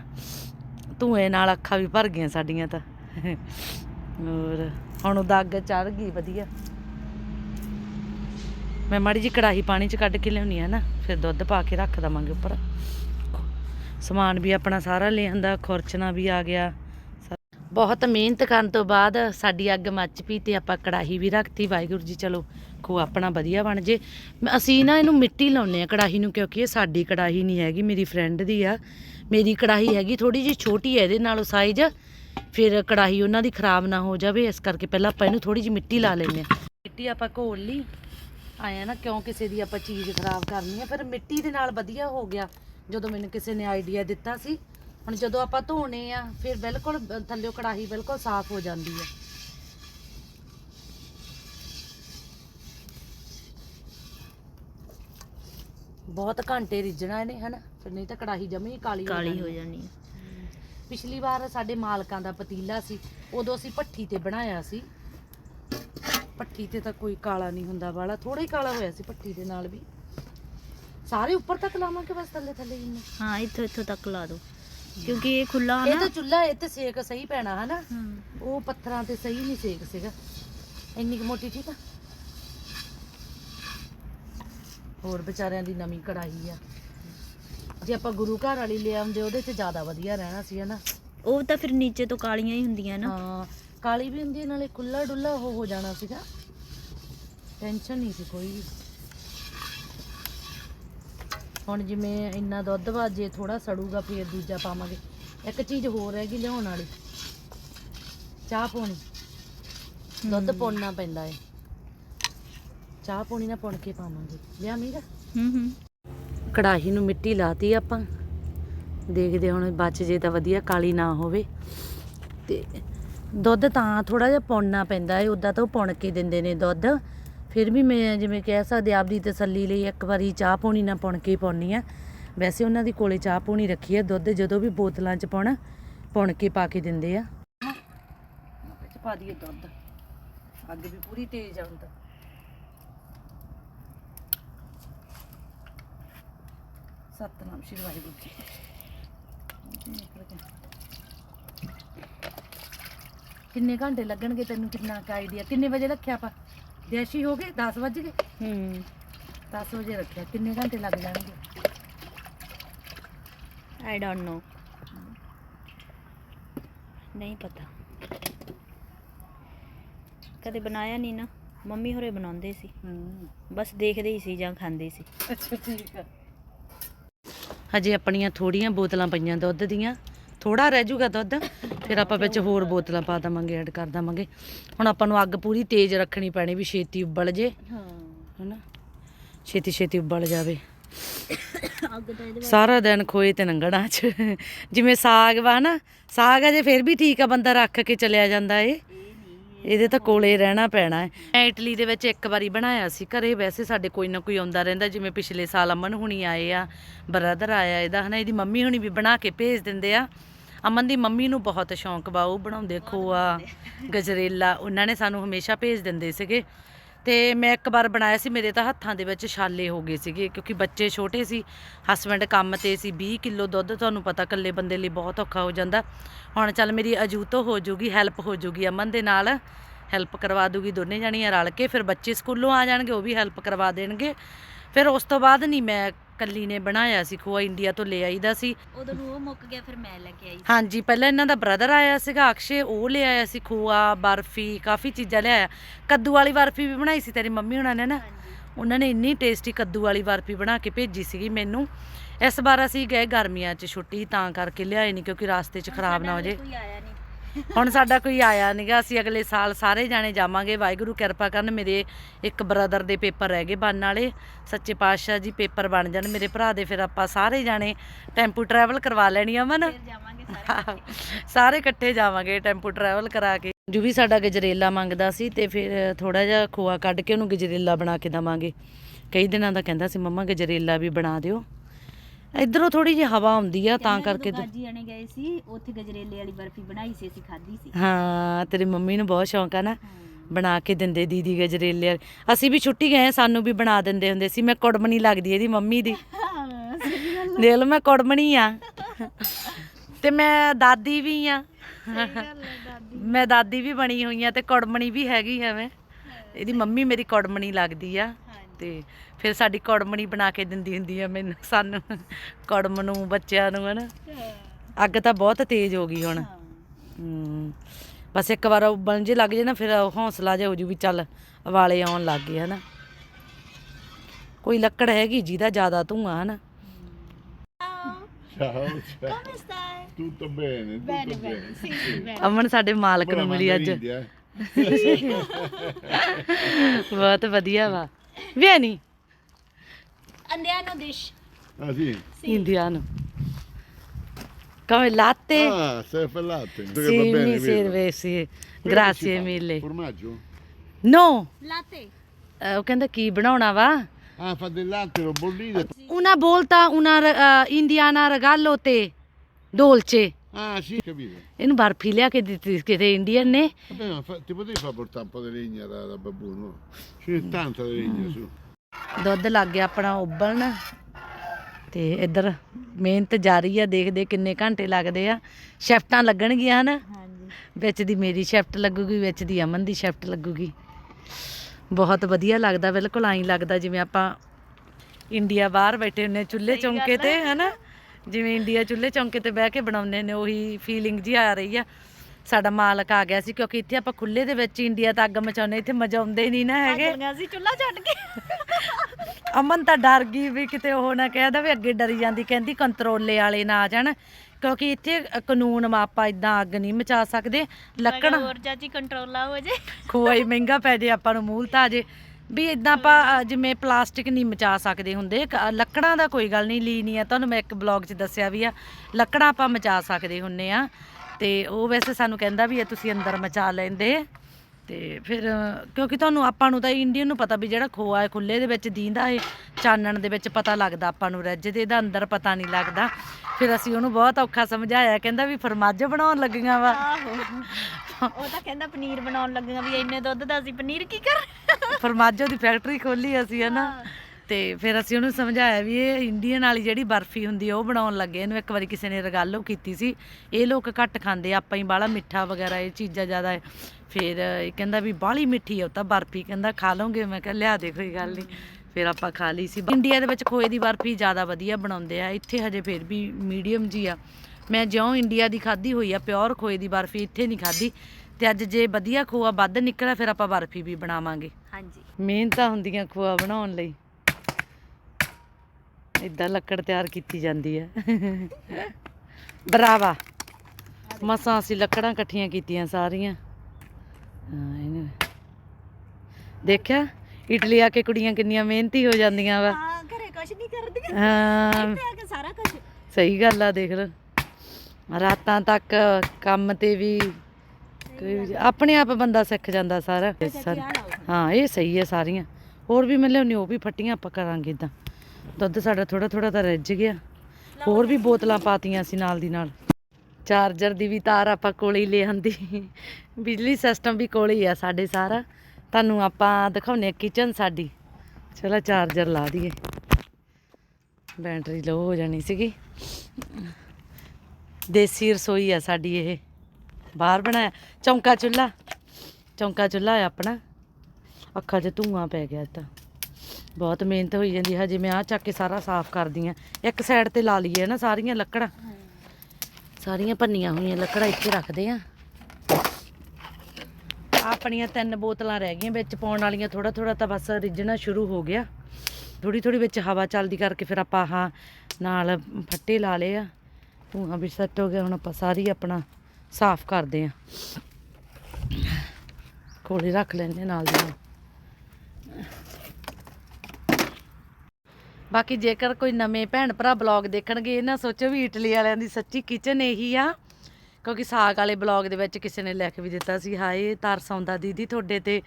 ਧੂਏ ਨਾਲ ਅੱਖਾਂ ਵੀ ਭਰ ਗਈਆਂ ਸਾਡੀਆਂ ਤਾਂ। ਹੋਰ, ਹੁਣ ਉਹਦਾ ਅੱਗ ਚੜ ਗਈ, ਵਧੀਆ। ਮੈਂ ਮਾੜੀ ਜੀ ਕੜਾਹੀ ਪਾਣੀ ਚ ਕੱਢ ਕੇ ਲਿਆਉਣੀ ਆ ਨਾ, ਫਿਰ ਦੁੱਧ ਪਾ ਕੇ ਰੱਖ ਦਵਾਂਗੇ ਉੱਪਰ। ਸਮਾਨ ਵੀ ਆਪਣਾ ਸਾਰਾ ਲਿਆਂਦਾ ਖੁਰਚਣਾ ਵੀ ਆ ਗਿਆ। ਬਹੁਤ ਮਿਹਨਤ ਕਰਨ ਤੋਂ ਬਾਅਦ ਸਾਡੀ ਅੱਗ ਮੱਚ ਪਈ ਤੇ ਆਪਾਂ ਕੜਾਹੀ ਵੀ ਰੱਖਤੀ, ਵਾਹਿਗੁਰੂ ਜੀ, ਚਲੋ। ਦੇਖੋ, ਆਪਣਾ ਵਧੀਆ ਬਣ ਜੇ। ਅਸੀਂ ਨਾ ਇਹਨੂੰ ਮਿੱਟੀ ਲਾਉਨੇ ਆ ਕੜਾਹੀ ਨੂੰ, ਕਿਉਂਕਿ ਇਹ ਸਾਡੀ ਕੜਾਹੀ ਨਹੀਂ ਹੈਗੀ, ਮੇਰੀ ਫਰੈਂਡ ਦੀ ਆ। ਮੇਰੀ ਕੜਾਹੀ ਹੈਗੀ ਥੋੜੀ ਜਿਹੀ ਛੋਟੀ ਹੈ, ਇਹਦੇ ਨਾਲੋਂ ਸਾਈਜ਼ ਫਿਰ ਕੜਾਹੀ ਉਹਨਾਂ ਦੀ ਖਰਾਬ ਨਾ ਹੋ ਜਾਵੇ, ਇਸ ਕਰਕੇ ਪਹਿਲਾਂ ਆਪਾਂ ਇਹਨੂੰ ਥੋੜੀ ਜਿਹੀ ਮਿੱਟੀ ਲਾ ਲੈਂਦੇ ਆ ਮਿੱਟੀ ਆਪਾਂ ਘੋਲ ਲਈ। ਆਇਆ ਨਾ, ਕਿਉਂ ਕਿਸੇ ਦੀ ਆਪਾਂ ਚੀਜ਼ ਖਰਾਬ ਕਰਨੀ ਹੈ ਫਿਰ ਮਿੱਟੀ ਦੇ ਨਾਲ ਵਧੀਆ ਹੋ ਗਿਆ। ਜਦੋਂ ਮੈਨੂੰ ਕਿਸੇ ਨੇ ਆਈਡੀਆ ਦਿੱਤਾ ਸੀ, ਹੁਣ ਜਦੋਂ ਆਪਾਂ ਧੋਣੇ ਆ, ਫਿਰ ਬਿਲਕੁਲ ਥੱਲਿਓ ਕੜਾਹੀ ਬਿਲਕੁਲ ਸਾਫ਼ ਹੋ ਜਾਂਦੀ ਹੈ ਬਹੁਤ ਘੰਟੇ ਰਿੱਝਣਾ ਇਹਨੇ ਹਨਾ? ਫਿਰ ਨਹੀਂ ਤਾਂ ਕੜਾਹੀ ਜਮੀ ਕਾਲੀ ਕਾਲੀ ਹੋ। ਜਾਣੀ ਹੈ ਪਿਛਲੀ ਵਾਰ ਸਾਡੇ ਮਾਲਕਾਂ ਦਾ ਪਤੀਲਾ ਸੀ ਉਦੋਂ ਅਸੀਂ ਭੱਠੀ ਤੇ ਬਣਾਇਆ ਸੀ। ਭੱਠੀ ਤੇ ਤਾਂ ਕੋਈ ਕਾਲਾ ਨਹੀਂ ਹੁੰਦਾ ਵਾਲਾ ਥੋੜਾ ਹੀ ਕਾਲਾ ਹੋਇਆ ਸੀ ਭੱਠੀ ਦੇ ਨਾਲ ਵੀ। ਸਾਰੇ ਉੱਪਰ ਤੱਕ ਲਾਵਾਂਗੇ ਬਸ ਥੱਲੇ ਥੱਲੇ ਹੀ। ਨੇ ਹਾਂ ਇੱਥੋਂ ਇੱਥੋਂ ਤੱਕ ਲਾ ਦਿਓ। ਕਿਉਂਕਿ ਇਹ ਖੁੱਲਾ ਇਹ ਨਾ। ਤਾਂ ਚੁੱਲ੍ਹਾ ਇਹ ਤੇ ਸੇਕ ਸਹੀ ਪੈਣਾ ਹਨਾ? ਹਾਂ। ਉਹ ਪੱਥਰਾਂ ਤੇ ਸਹੀ ਨਹੀਂ ਸੇਕ ਸੀਗਾ। ਇੰਨੀ ਕੁ ਮੋਟੀ ਠੀਕ ਆ? ਹੋਰ ਵਿਚਾਰਿਆਂ ਦੀ ਨਵੀਂ ਕੜਾਈ ਆ। ਜੇ ਆਪਾਂ ਗੁਰੂ ਘਰ ਵਾਲੀ ਲੈ ਆਉਂਦੇ ਉਹਦੇ 'ਚ ਜ਼ਿਆਦਾ ਵਧੀਆ ਰਹਿਣਾ ਸੀ ਹਨਾ? ਉਹ ਤਾਂ ਫਿਰ ਨੀਚੇ ਤੋਂ ਕਾਲੀਆਂ ਹੀ ਹੁੰਦੀਆਂ ਨਾ। ਹਾਂ ਕਾਲੀ ਵੀ ਹੁੰਦੀ ਹੈ, ਨਾਲੇ ਖੁੱਲਾ ਡੁੱਲਾ ਉਹ ਹੋ ਜਾਣਾ ਸੀਗਾ। ਟੈਨਸ਼ਨ ਨਹੀਂ ਸੀ ਕੋਈ ਵੀ। ਹੁਣ ਜਿਵੇਂ ਇੰਨਾ ਦੁੱਧ ਵਾ ਜੇ ਥੋੜਾ ਸੜੂਗਾ ਫੇਰ ਦੂਜਾ ਪਾਵਾਂਗੇ। ਇੱਕ ਚੀਜ਼ ਹੋਰ ਹੈਗੀ ਲਿਆਉਣ ਵਾਲੀ। ਚਾਹ ਪਾਉਣੀ ਦੁੱਧ। ਪਾਉਣਾ ਪੈਂਦਾ ਏ। ਚਾਹ ਪਾਉਣੀ ਨਾ ਪੁਣ ਕੇ ਪਾਵਾਂਗੇ। ਲਿਆਮੀਗਾ ਹੂੰ ਹੂੰ। ਕੜਾਹੀ ਨੂੰ ਮਿੱਟੀ ਲਾਤੀ ਆਪਾਂ। ਦੇਖਦੇ ਹੁਣ ਬਚ ਜੇ ਤਾਂ ਵਧੀਆ ਕਾਲੀ ਨਾ ਹੋਵੇ। ਤੇ ਦੁੱਧ ਤਾਂ ਥੋੜਾ ਜਿਹਾ ਪਾਉਣਾ ਪੈਂਦਾ ਹੈ ਉਦਾਂ ਤਾਂ ਉਹ ਪੁਣ ਕੇ ਦਿੰਦੇ ਨੇ ਦੁੱਧ। ਫਿਰ ਵੀ ਮੈਂ ਜਿਵੇਂ ਕਹਿ ਸਕਦੇ ਆਪਦੀ ਤਸੱਲੀ ਲਈ ਇੱਕ ਵਾਰੀ ਚਾਹ ਪੋਣੀ ਨਾ ਪੁਣ ਕੇ ਪਾਉਣੀ ਆ ਵੈਸੇ ਉਹਨਾਂ ਦੀ ਕੋਲੇ ਚਾਹ ਪੋਣੀ ਰੱਖੀ ਆ ਦੁੱਧ ਜਦੋਂ ਵੀ ਬੋਤਲਾਂ 'ਚ ਪਾਉਣਾ ਪੁਣ ਕੇ ਪਾ ਕੇ ਦਿੰਦੇ ਆ। ਪਾ ਦਈਏ ਦੁੱਧ। ਅੱਗ ਵੀ ਪੂਰੀ ਤੇਜ਼ ਆ ਹੁਣ ਤਾਂ ਸਤਨਾਮ ਸ਼੍ਰੀ ਵਾਹਿਗੁਰੂ ਜੀ ਕਿੰਨੇ ਘੰਟੇ ਲੱਗਣਗੇ ਤੈਨੂੰ ਕਿੰਨਾ ਕੁ ਆਈਡੀਆ ਕਿੰਨੇ ਵਜੇ ਰੱਖਿਆ ਆਪਾਂ? ਦੇਸ਼ੀ ਹੋ ਗਏ? 10 ਵਜੇ ਗਏ? ਹੂੰ। 10 ਵਜੇ ਰੱਖਿਆ। ਕਿੰਨੇ ਘੰਟੇ ਲੱਗ ਜਾਣਗੇ? ਆਈ ਡੋਨਟ ਨੋ ਨਹੀਂ ਪਤਾ। ਕਦੇ ਬਣਾਇਆ ਨਹੀਂ ਨਾ। ਮੰਮੀ ਹੋਰੇ ਬਣਾਉਂਦੇ ਸੀ। ਹੂੰ। ਬਸ ਦੇਖਦੇ ਹੀ ਸੀ ਜਾਂ ਖਾਂਦੇ ਸੀ। ਅੱਛਾ ਠੀਕ ਆ। ਹਜੇ ਆਪਣੀਆਂ ਥੋੜੀਆਂ ਬੋਤਲਾਂ ਪਈਆਂ ਦੁੱਧ ਦੀਆਂ। ਥੋੜਾ ਰਹਿ ਜੂਗਾ ਦੁੱਧ ਫਿਰ ਆਪਾਂ ਵਿੱਚ ਹੋਰ ਬੋਤਲਾਂ ਪਾ ਦਵਾਂਗੇ ਐਡ ਕਰ ਦਵਾਂਗੇ। ਹੁਣ ਆਪਾਂ ਨੂੰ ਅੱਗ ਪੂਰੀ ਤੇਜ਼ ਰੱਖਣੀ ਪੈਣੀ ਵੀ ਛੇਤੀ ਉਬਲ ਜੇ। ਹਾਂ। ਹਨਾ? ਛੇਤੀ ਛੇਤੀ ਉਬਲ ਜਾਵੇ। ਸਾਰਾ ਦਿਨ ਖੋਏ ਤੇ ਨੰਗਣਾ ਚ। ਜਿਵੇਂ ਸਾਗ ਵਾ ਨਾ ਸਾਗ ਅਜੇ ਫਿਰ ਵੀ ਠੀਕ ਆ ਬੰਦਾ ਰੱਖ ਕੇ ਚਲਿਆ ਜਾਂਦਾ ਏ। ਇਹਦੇ ਤਾਂ ਕੋਲੇ ਰਹਿਣਾ ਪੈਣਾ ਹੈ। ਮੈਂ ਇਟਲੀ ਦੇ ਵਿੱਚ ਇੱਕ ਵਾਰੀ ਬਣਾਇਆ ਸੀ। ਘਰੇ ਵੈਸੇ ਸਾਡੇ ਕੋਈ ਨਾ ਕੋਈ ਆਉਂਦਾ ਰਹਿੰਦਾ, ਜਿਵੇਂ ਪਿਛਲੇ ਸਾਲ ਅਮਨ ਹੁਣੀ ਆਏ ਆ, ਬ੍ਰਦਰ ਆਇਆ ਇਹਦਾ, ਹਨਾ, ਇਹਦੀ ਮੰਮੀ ਹੁਣੀ ਵੀ ਬਣਾ ਕੇ ਭੇਜ ਦਿੰਦੇ ਆ। ਅਮਨ ਦੀ ਮੰਮੀ ਨੂੰ ਬਹੁਤ ਸ਼ੌਂਕ ਵਾ, ਉਹ ਬਣਾਉਂਦੇ ਖੋਆ, ਗਜਰੇਲਾ, ਉਹਨਾਂ ਨੇ ਸਾਨੂੰ ਹਮੇਸ਼ਾ ਭੇਜ ਦਿੰਦੇ ਸੀਗੇ। ਤੇ ਮੈਂ ਇੱਕ ਵਾਰ ਬਣਾਇਆ ਸੀ, ਮੇਰੇ ਤਾਂ ਹੱਥਾਂ ਦੇ ਵਿੱਚ ਛਾਲੇ ਹੋ ਗਏ ਸੀਗੇ, ਕਿਉਂਕਿ ਬੱਚੇ ਛੋਟੇ ਸੀ ਹਸਬੰਡ ਕੰਮ ਤੇ ਸੀ 20 ਕਿਲੋ ਦੁੱਧ ਤੁਹਾਨੂੰ ਪਤਾ ਇਕੱਲੇ ਬੰਦੇ ਲਈ ਬਹੁਤ ਔਖਾ ਹੋ ਜਾਂਦਾ। ਹੁਣ ਚੱਲ ਮੇਰੀ ਅਜੂਤੋ ਹੋ ਜੂਗੀ ਹੈਲਪ ਹੋ ਜੂਗੀ ਅਮਨ ਦੇ ਨਾਲ ਹੈਲਪ ਕਰਵਾ ਦੂਗੀ ਦੋਨੇ ਜਣੀਆਂ ਰਲ ਕੇ, ਫਿਰ ਬੱਚੇ ਸਕੂਲੋਂ ਆ ਜਾਣਗੇ, ਉਹ ਵੀ ਹੈਲਪ ਕਰਵਾ ਦੇਣਗੇ। ਫਿਰ ਉਸ ਤੋਂ ਬਾਅਦ ਨਹੀਂ ਮੈਂ ਕੱਲੀ ਨੇ ਬਣਾਇਆ ਸੀ ਖੋਆ ਇੰਡੀਆ ਤੋਂ ਲੈ ਆਈਦਾ ਸੀ। ਉਦੋਂ ਨੂੰ ਉਹ ਮੁੱਕ ਗਿਆ ਫਿਰ ਮੈਂ ਲੈ ਕੇ ਆਈ ਹਾਂਜੀ ਪਹਿਲਾਂ ਇਹਨਾਂ ਦਾ ਬ੍ਰਦਰ ਆਇਆ ਸੀਗਾ ਅਕਸ਼ੇ ਉਹ ਲੈ ਆਇਆ ਸੀ ਖੋਆ ਬਰਫੀ ਕਾਫੀ ਚੀਜ਼ਾਂ ਲਿਆਇਆ ਕੱਦੂ ਵਾਲੀ ਬਰਫੀ ਵੀ ਬਣਾਈ ਸੀ ਤੇਰੀ ਮੰਮੀ ਹੁਣਾਂ ਨੇ ਨਾ? ਉਹਨਾਂ ਨੇ ਇੰਨੀ ਟੇਸਟੀ ਕੱਦੂ ਵਾਲੀ ਬਰਫੀ ਬਣਾ ਕੇ ਭੇਜੀ ਸੀਗੀ ਮੈਨੂੰ। ਇਸ ਵਾਰ ਅਸੀਂ ਗਏ ਗਰਮੀਆਂ 'ਚ ਛੁੱਟੀ ਤਾਂ ਕਰਕੇ ਲਿਆਏ ਨਹੀਂ ਕਿਉਂਕਿ ਰਾਸਤੇ 'ਚ ਖਰਾਬ ਨਾ ਹੋ ਜੇ। ਕੋਈ ਆਇਆ ਨਹੀਂ ਹੁਣ ਸਾਡਾ ਕੋਈ ਆਇਆ ਨਹੀਂਗਾ ਅਸੀਂ ਅਗਲੇ ਸਾਲ ਸਾਰੇ ਜਾਣੇ ਜਾਵਾਂਗੇ। ਵਾਹਿਗੁਰੂ ਕਿਰਪਾ ਕਰਨ ਮੇਰੇ ਇੱਕ ਬ੍ਰਦਰ ਦੇ ਪੇਪਰ ਰਹਿ ਗਏ ਬਣਨ ਵਾਲੇ। ਸੱਚੇ ਪਾਤਸ਼ਾਹ ਜੀ ਪੇਪਰ ਬਣ ਜਾਣ ਮੇਰੇ ਭਰਾ ਦੇ ਫਿਰ ਆਪਾਂ ਸਾਰੇ ਜਾਣੇ ਟੈਂਪੂ ਟਰੈਵਲ ਕਰਵਾ ਲੈਣੀ ਆ ਮਨ ਫਿਰ ਜਾਵਾਂਗੇ ਸਾਰੇ ਸਾਰੇ ਇਕੱਠੇ ਜਾਵਾਂਗੇ ਟੈਂਪੂ ਟਰੈਵਲ ਕਰਾ ਕੇ। ਜੋ ਵੀ ਸਾਡਾ ਗਜਰੇਲਾ ਮੰਗਦਾ ਸੀ ਤੇ ਫਿਰ ਥੋੜਾ ਜਿਹਾ ਖੋਆ ਕੱਢ ਕੇ ਉਹਨੂੰ ਗਜਰੇਲਾ ਬਣਾ ਕੇ ਦਵਾਂਗੇ। ਕਈ ਦਿਨਾਂ ਦਾ ਕਹਿੰਦਾ ਸੀ ਮੰਮਾ ਗਜਰੇਲਾ ਵੀ ਬਣਾ ਦਿਓ। ਇਧਰੋਂ ਥੋੜੀ ਜਿਹੀ ਹਵਾ ਆਉਂਦੀ ਆ ਤਾਂ ਕਰਕੇ ਦੁ- ਗਾਜੀ ਆਣੇ ਗਏ ਸੀ ਉੱਥੇ ਗਜਰੇਲੇ ਵਾਲੀ ਬਰਫੀ ਬਣਾਈ ਸੀ ਅਸੀਂ ਖਾਧੀ ਸੀ। ਹਾਂ ਤੇਰੀ ਮੰਮੀ ਨੂੰ ਬਹੁਤ ਸ਼ੌਂਕ ਆ ਨਾ ਬਣਾ ਕੇ ਦਿੰਦੇ ਦੀਦੀ ਗਜਰੇਲੇ ਵਾਲੇ। ਅਸੀਂ ਵੀ ਛੁੱਟੀ ਗਏ ਸਾਨੂੰ ਵੀ ਬਣਾ ਦਿੰਦੇ ਹੁੰਦੇ ਸੀ ਮੈਂ ਕੁੜਮਣੀ ਲੱਗਦੀ ਇਹਦੀ ਮੰਮੀ ਦੀ। ਦੇਖ ਲਓ ਮੈਂ ਕੁੜਮਣੀ ਆ। ਤੇ ਮੈਂ ਦਾਦੀ ਵੀ ਆ। ਮੈਂ ਦਾਦੀ ਵੀ ਬਣੀ ਹੋਈ ਆ ਤੇ ਕੁੜਮਣੀ ਵੀ ਹੈਗੀ ਐਵੇਂ। ਇਹਦੀ ਮੰਮੀ ਮੇਰੀ ਕੁੜਮਣੀ ਲੱਗਦੀ ਆ। ਤੇ ਫਿਰ ਸਾਡੀ ਕੁੜਮਣੀ ਬਣਾ ਕੇ ਦਿੰਦੀ ਹੁੰਦੀ ਆ ਮੈਨੂੰ ਸਾਨੂੰ ਕੁੜਮ ਨੂੰ ਬੱਚਿਆਂ ਨੂੰ ਹਨਾ ਅੱਗ ਤਾਂ ਬਹੁਤ ਤੇਜ਼ ਹੋ ਗਈ ਹੁਣ ਹਮ, ਬਸ ਇੱਕ ਵਾਰ ਉਬਲਣ ਜੇ ਲੱਗ ਜੇ ਨਾ ਫਿਰ ਹੌਸਲਾ ਜਿਹਾ ਹੋ ਜੂ ਵੀ ਚੱਲ ਵਾਲੇ ਆਉਣ ਲੱਗ ਗਏ ਹਨਾ ਕੋਈ ਲੱਕੜ ਹੈਗੀ ਜਿਹਦਾ ਜ਼ਿਆਦਾ ਧੂਆਂ ਹਨਾ Ciao, ciao. Come stai? Tutto bene, tutto Bene, bene. bene, sì, sì, bene. ਅਮਨ ਸਾਡੇ ਮਾਲਕ ਨੂੰ ਮਿਲੀ ਅੱਜ. ਬਹੁਤ ਵਧੀਆ ਵਾ ਵਿਆਨੀ Andiamo dish. Ah sì? ਇੰਡੀਆਨੋ come latte Ah, serve il latte. Che sì va bene, mi vero? serve sì Quello grazie ci fa. mille Formaggio? no Latte. ਅਹ ਉਹ ਕਹਿੰਦਾ ਕੀ ਬਣਾਉਣਾ ਵਾ Ah, fa del latte, lo bollite. una volta una uh, indiana regalo te dolce Ah sì, capito. ਇਹਨੂੰ ਬਰਫੀ ਲਿਆ ਕੇ ਦਿੱਤੀ ਸੀ ਕਿਤੇ ਇੰਡੀਅਨ ਨੇ Vabbè, ma fa- ti potevi far portare un po' di legna da, da babù, no? Ce n'è tanta di legna su. ਦੁੱਧ ਲੱਗ ਗਿਆ ਆਪਣਾ ਉਬਲਣ ਤੇ ਇੱਧਰ ਮਿਹਨਤ ਜਾਰੀ ਆ ਦੇਖਦੇ ਕਿੰਨੇ ਘੰਟੇ ਲੱਗਦੇ ਆ ਸ਼ਿਫਟਾਂ ਲੱਗਣਗੀਆਂ ਹਨ ਹਾਂਜੀ ਵਿੱਚ ਦੀ ਮੇਰੀ ਸ਼ਿਫਟ ਲੱਗੂਗੀ ਵਿੱਚ ਦੀ ਅਮਨ ਦੀ ਸ਼ਿਫਟ ਲੱਗੂਗੀ ਬਹੁਤ ਵਧੀਆ ਲੱਗਦਾ ਬਿਲਕੁਲ ਆਈ ਲੱਗਦਾ ਜਿਵੇਂ ਆਪਾਂ ਇੰਡੀਆ ਬਾਹਰ ਬੈਠੇ ਹੁੰਨੇ ਚੁੱਲ੍ਹੇ ਚੌਂਕੇ ਤੇ ਹਨਾ ਜਿਵੇਂ ਇੰਡੀਆ ਚੁੱਲ੍ਹੇ ਚੌਂਕੇ ਤੇ ਬਹਿ ਕੇ ਬਣਾਉਂਦੇ ਨੇ ਉਹੀ ਫੀਲਿੰਗ ਜੀ ਆ ਰਹੀ ਆ। ਸਾਡਾ ਮਾਲਕ ਆ ਗਿਆ ਸੀ ਕਿਉਂਕਿ ਇੱਥੇ ਆਪਾਂ ਖੁੱਲੇ ਦੇ ਵਿੱਚ ਇੰਡੀਆ ਤਾਂ ਅੱਗ ਮਚਾਉਂਦੇ ਇੱਥੇ ਮਜਾਉਂਦੇ ਨਹੀਂ ਨਾ ਹੈਗੇ। ਗਈਆਂ ਸੀ ਚੁੱਲਾ ਛੱਡ ਕੇ। ਅਮਨ ਤਾਂ ਡਰ ਗਈ ਵੀ ਕਿਤੇ ਉਹ ਨਾ ਕਹਿਦਾ ਵੀ ਅੱਗੇ ਡਰੀ ਜਾਂਦੀ ਕਹਿੰਦੀ ਕੰਟਰੋਲੇ ਵਾਲੇ ਨਾ ਆ ਜਾਣ ਕਿਉਂਕਿ ਇੱਥੇ ਕਾਨੂੰਨ ਮਾਪਾ ਇਦਾਂ ਅੱਗ ਨਹੀਂ ਮਚਾ ਸਕਦੇ ਲੱਕੜ ਹੋਰ ਚਾਚੀ ਕੰਟਰੋਲਾ ਹੋ ਜੇ। ਖੋਆ ਹੀ ਮਹਿੰਗਾ ਪੈ ਜੇ ਆਪਾਂ ਨੂੰ ਮੂਲਤਾ ਆ ਜੇ। ਵੀ ਇਦਾਂ ਆਪਾਂ ਜਿਵੇਂ ਪਲਾਸਟਿਕ ਨਹੀਂ ਮਚਾ ਸਕਦੇ ਹੁੰਦੇ ਕ- ਲੱਕੜਾਂ ਦਾ ਕੋਈ ਗੱਲ ਨਹੀਂ, ਲੀ ਨਹੀਂ ਆ। ਤੁਹਾਨੂੰ ਮੈਂ ਇੱਕ ਬਲੌਗ 'ਚ ਦੱਸਿਆ ਵੀ ਆ, ਲੱਕੜਾਂ ਆਪਾਂ ਮਚਾ ਸਕਦੇ ਹੁੰਨੇ ਆ। ਤੇ ਉਹ ਵੈਸੇ ਸਾਨੂੰ ਕਹਿੰਦਾ ਵੀ ਇਹ ਤੁਸੀਂ ਅੰਦਰ ਮਚਾ ਲੈਂਦੇ। ਤੇ ਫਿਰ ਕਿਉਂਕਿ ਤੁਹਾਨੂੰ ਆਪਾਂ ਨੂੰ ਤਾਂ ਇੰਡੀਅਨ ਨੂੰ ਪਤਾ ਵੀ ਜਿਹੜਾ ਖੋਆ ਹੈ ਖੁੱਲੇ ਦੇ ਵਿੱਚ ਦੀਂਦਾ ਹੈ ਚਾਨਣ ਦੇ ਵਿੱਚ ਪਤਾ ਲੱਗਦਾ ਆਪਾਂ ਨੂੰ ਰੱਜ ਦੇ ਇਹਦਾ ਅੰਦਰ ਪਤਾ ਨਹੀਂ ਲੱਗਦਾ। ਫਿਰ ਅਸੀਂ ਉਹਨੂੰ ਬਹੁਤ ਔਖਾ ਸਮਝਾਇਆ ਕਹਿੰਦਾ ਵੀ ਫਰਮਾਜੋ ਬਣਾਉਣ ਲੱਗੀਆਂ ਵਾ। ਉਹ ਤਾਂ ਕਹਿੰਦਾ ਪਨੀਰ ਬਣਾਉਣ ਲੱਗੀਆਂ ਵੀ ਇੰਨੇ ਦੁੱਧ ਦਾ ਅਸੀਂ ਪਨੀਰ ਕੀ ਕਰ ਫਰਮਾਜੋ ਦੀ ਫੈਕਟਰੀ ਖੋਲੀ ਅਸੀਂ ਹਨਾ ਤੇ ਫਿਰ ਅਸੀਂ ਉਹਨੂੰ ਸਮਝਾਇਆ ਵੀ ਇਹ ਇੰਡੀਅਨ ਵਾਲੀ ਜਿਹੜੀ ਬਰਫੀ ਹੁੰਦੀ ਆ ਉਹ ਬਣਾਉਣ ਲੱਗੇ। ਇਹਨੂੰ ਇੱਕ ਵਾਰੀ ਕਿਸੇ ਨੇ ਰਗਾਲੋ ਕੀਤੀ ਸੀ। ਇਹ ਲੋਕ ਘੱਟ ਖਾਂਦੇ ਆ, ਆਪਾਂ ਹੀ ਬਾਹਲਾ ਮਿੱਠਾ ਵਗੈਰਾ ਇਹ ਚੀਜ਼ਾਂ ਜ਼ਿਆਦਾ ਹੈ। ਫਿਰ ਇਹ ਕਹਿੰਦਾ ਵੀ ਬਾਹਲੀ ਮਿੱਠੀ ਆ ਉਹ ਤਾਂ ਬਰਫੀ। ਕਹਿੰਦਾ ਖਾ ਲਓਗੇ? ਮੈਂ ਕਿਹਾ ਲਿਆ ਦੇ ਕੋਈ ਗੱਲ ਨਹੀਂ। ਫਿਰ ਆਪਾਂ ਖਾ ਲਈ ਸੀ। ਇੰਡੀਆ ਦੇ ਵਿੱਚ ਖੋਏ ਦੀ ਬਰਫੀ ਜ਼ਿਆਦਾ ਵਧੀਆ ਬਣਾਉਂਦੇ ਆ। ਇੱਥੇ ਹਜੇ ਫਿਰ ਵੀ ਮੀਡੀਅਮ ਜੀ ਆ। ਮੈਂ ਜਿਉਂ ਇੰਡੀਆ ਦੀ ਖਾਧੀ ਹੋਈ ਆ ਪਿਓਰ ਖੋਏ ਦੀ ਬਰਫੀ ਇੱਥੇ ਨਹੀਂ ਖਾਧੀ। ਤੇ ਅੱਜ ਜੇ ਵਧੀਆ ਖੋਆ ਵੱਧ ਨਿਕਲਿਆ ਫਿਰ ਆਪਾਂ ਬਰਫੀ ਵੀ ਬਣਾਵਾਂਗੇ। ਹਾਂਜੀ। ਮਿਹਨਤਾਂ ਹੁੰਦੀਆਂ ਖੋਆ ਬਣਾਉਣ ਲਈ। ਇਦਾਂ ਲੱਕੜ ਤਿਆਰ ਕੀਤੀ ਜਾਂਦੀ ਹੈ। ਬਰਾਵਾ ਮਸਾਂ ਅਸੀਂ ਲੱਕੜਾਂ ਇਕੱਠੀਆਂ ਕੀਤੀਆਂ ਸਾਰੀਆਂ। ਹਾਂ ਇਹਨੂੰ। ਦੇਖਿਆ? ਇਟਲੀ ਆ ਕੇ ਕੁੜੀਆਂ ਕਿੰਨੀਆਂ ਮਿਹਨਤੀ ਹੋ ਜਾਂਦੀਆਂ ਵਾ। ਹਾਂ ਘਰੇ ਕੁਛ ਨਹੀਂ ਕਰਦੀਆਂ। ਹਾਂ। ਇੱਥੇ ਆ ਕੇ ਸਾਰਾ ਕੁਝ ਸਹੀ ਗੱਲ ਆ ਦੇਖ ਲਓ। ਰਾਤਾਂ ਤੱਕ ਕੰਮ ਤੇ ਵੀ ਆਪਣੇ ਆਪ ਬੰਦਾ ਸਿੱਖ ਜਾਂਦਾ ਸਾਰਾ। ਹਾਂ ਇਹ ਸਹੀ ਹੈ ਸਾਰੀਆਂ। ਹੋਰ ਵੀ ਮੈਂ ਲਿਆਉਣੀ ਉਹ ਵੀ ਫੱਟੀਆਂ ਆਪਾਂ ਕਰਾਂਗੇ ਇਦਾਂ ਦੁੱਧ ਸਾਡਾ ਥੋੜਾ ਥੋੜਾ ਤਾਂ ਰਿੱਝ ਗਿਆ। ਹੋਰ ਵੀ ਬੋਤਲਾਂ ਪਾਤੀਆਂ ਸੀ ਨਾਲ ਦੀ ਨਾਲ। ਚਾਰਜਰ ਦੀ ਵੀ ਤਾਰ ਆਪਾਂ ਕੋਲੇ ਹੀ ਲੈ ਆਂਦੀ। ਬਿਜਲੀ ਸਿਸਟਮ ਵੀ ਕੋਲੇ ਹੀ ਆ ਸਾਡੇ ਸਾਰਾ। ਤੁਹਾਨੂੰ ਆਪਾਂ ਦਿਖਾਉਨੇ ਕਿਚਨ ਸਾਡੀ। ਚਲੋ ਚਾਰਜਰ ਲਾ ਦਈਏ। ਬੈਟਰੀ ਲੋ ਹੋ ਜਾਣੀ ਸੀਗੀ। ਦੇਸੀ ਰਸੋਈ ਆ ਸਾਡੀ ਇਹ। ਬਾਹਰ ਬਣਾਇਆ। ਚੌਂਕਾ ਚੁੱਲਾ ਚੌਂਕਾ ਚੁੱਲਾ ਹੈ ਆਪਣਾ। ਅੱਖਾਂ 'ਚ ਧੂਆਂ ਪੈ ਗਿਆ ਤਾਂ ਬਹੁਤ ਮਿਹਨਤ ਹੋਈ ਜਾਂਦੀ ਹੈ ਹਜੇ ਮੈਂ ਆ ਚੱਕ ਕੇ ਸਾਰਾ ਸਾਫ਼ ਕਰਦੀ ਆ। ਇੱਕ ਸਾਈਡ ਤੇ ਲਾ ਲਈਏ ਨਾ ਸਾਰੀਆਂ ਲੱਕੜਾਂ। ਸਾਰੀਆਂ ਭੰਨੀਆਂ ਹੋਈਆਂ, ਲੱਕੜਾਂ ਇੱਥੇ ਰੱਖਦੇ ਆ। ਆਪਣੀਆਂ ਤਿੰਨ ਬੋਤਲਾਂ ਰਹਿ ਗਈਆਂ, ਵਿੱਚ ਪਾਉਣ ਵਾਲੀਆਂ ਥੋੜਾ ਥੋੜਾ ਤਾਂ ਬਸ ਰਿੱਝਣਾ ਸ਼ੁਰੂ ਹੋ ਗਿਆ। ਥੋੜੀ ਥੋੜੀ ਵਿੱਚ ਹਵਾ ਚੱਲਦੀ ਕਰਕੇ ਫਿਰ ਆਪਾਂ ਆਹ ਨਾਲ ਫੱਟੇ ਲਾ ਲਏ ਆ। ਧੂਆਂ ਵੀ ਸੈੱਟ ਹੋ ਗਿਆ, ਹੁਣ ਆਪਾਂ ਸਾਰੀ ਆਪਣਾ ਸਾਫ਼ ਕਰਦੇ ਆ। ਕੋਲੇ ਰੱਖ ਲੈਂਦੇ ਨਾਲ ਦੀ ਨਾਲ। ਬਾਕੀ ਜੇਕਰ ਕੋਈ ਨਵੇਂ ਭੈਣ ਭਰਾ ਬਲੌਗ ਦੇਖਣਗੇ ਇਹ ਨਾ ਸੋਚੋ ਵੀ ਇਟਲੀ ਵਾਲਿਆਂ ਦੀ ਸੱਚੀ ਕਿਚਨ ਇਹੀ ਆ। ਕਿਉਂਕਿ ਸਾਗ ਵਾਲੇ ਬਲੌਗ ਦੇ ਵਿੱਚ ਕਿਸੇ ਨੇ ਲਿਖ ਵੀ ਦਿੱਤਾ ਸੀ ਹਾਏ ਤਰਸ ਆਉਂਦਾ ਦੀਦੀ ਤੁਹਾਡੇ ਤੇ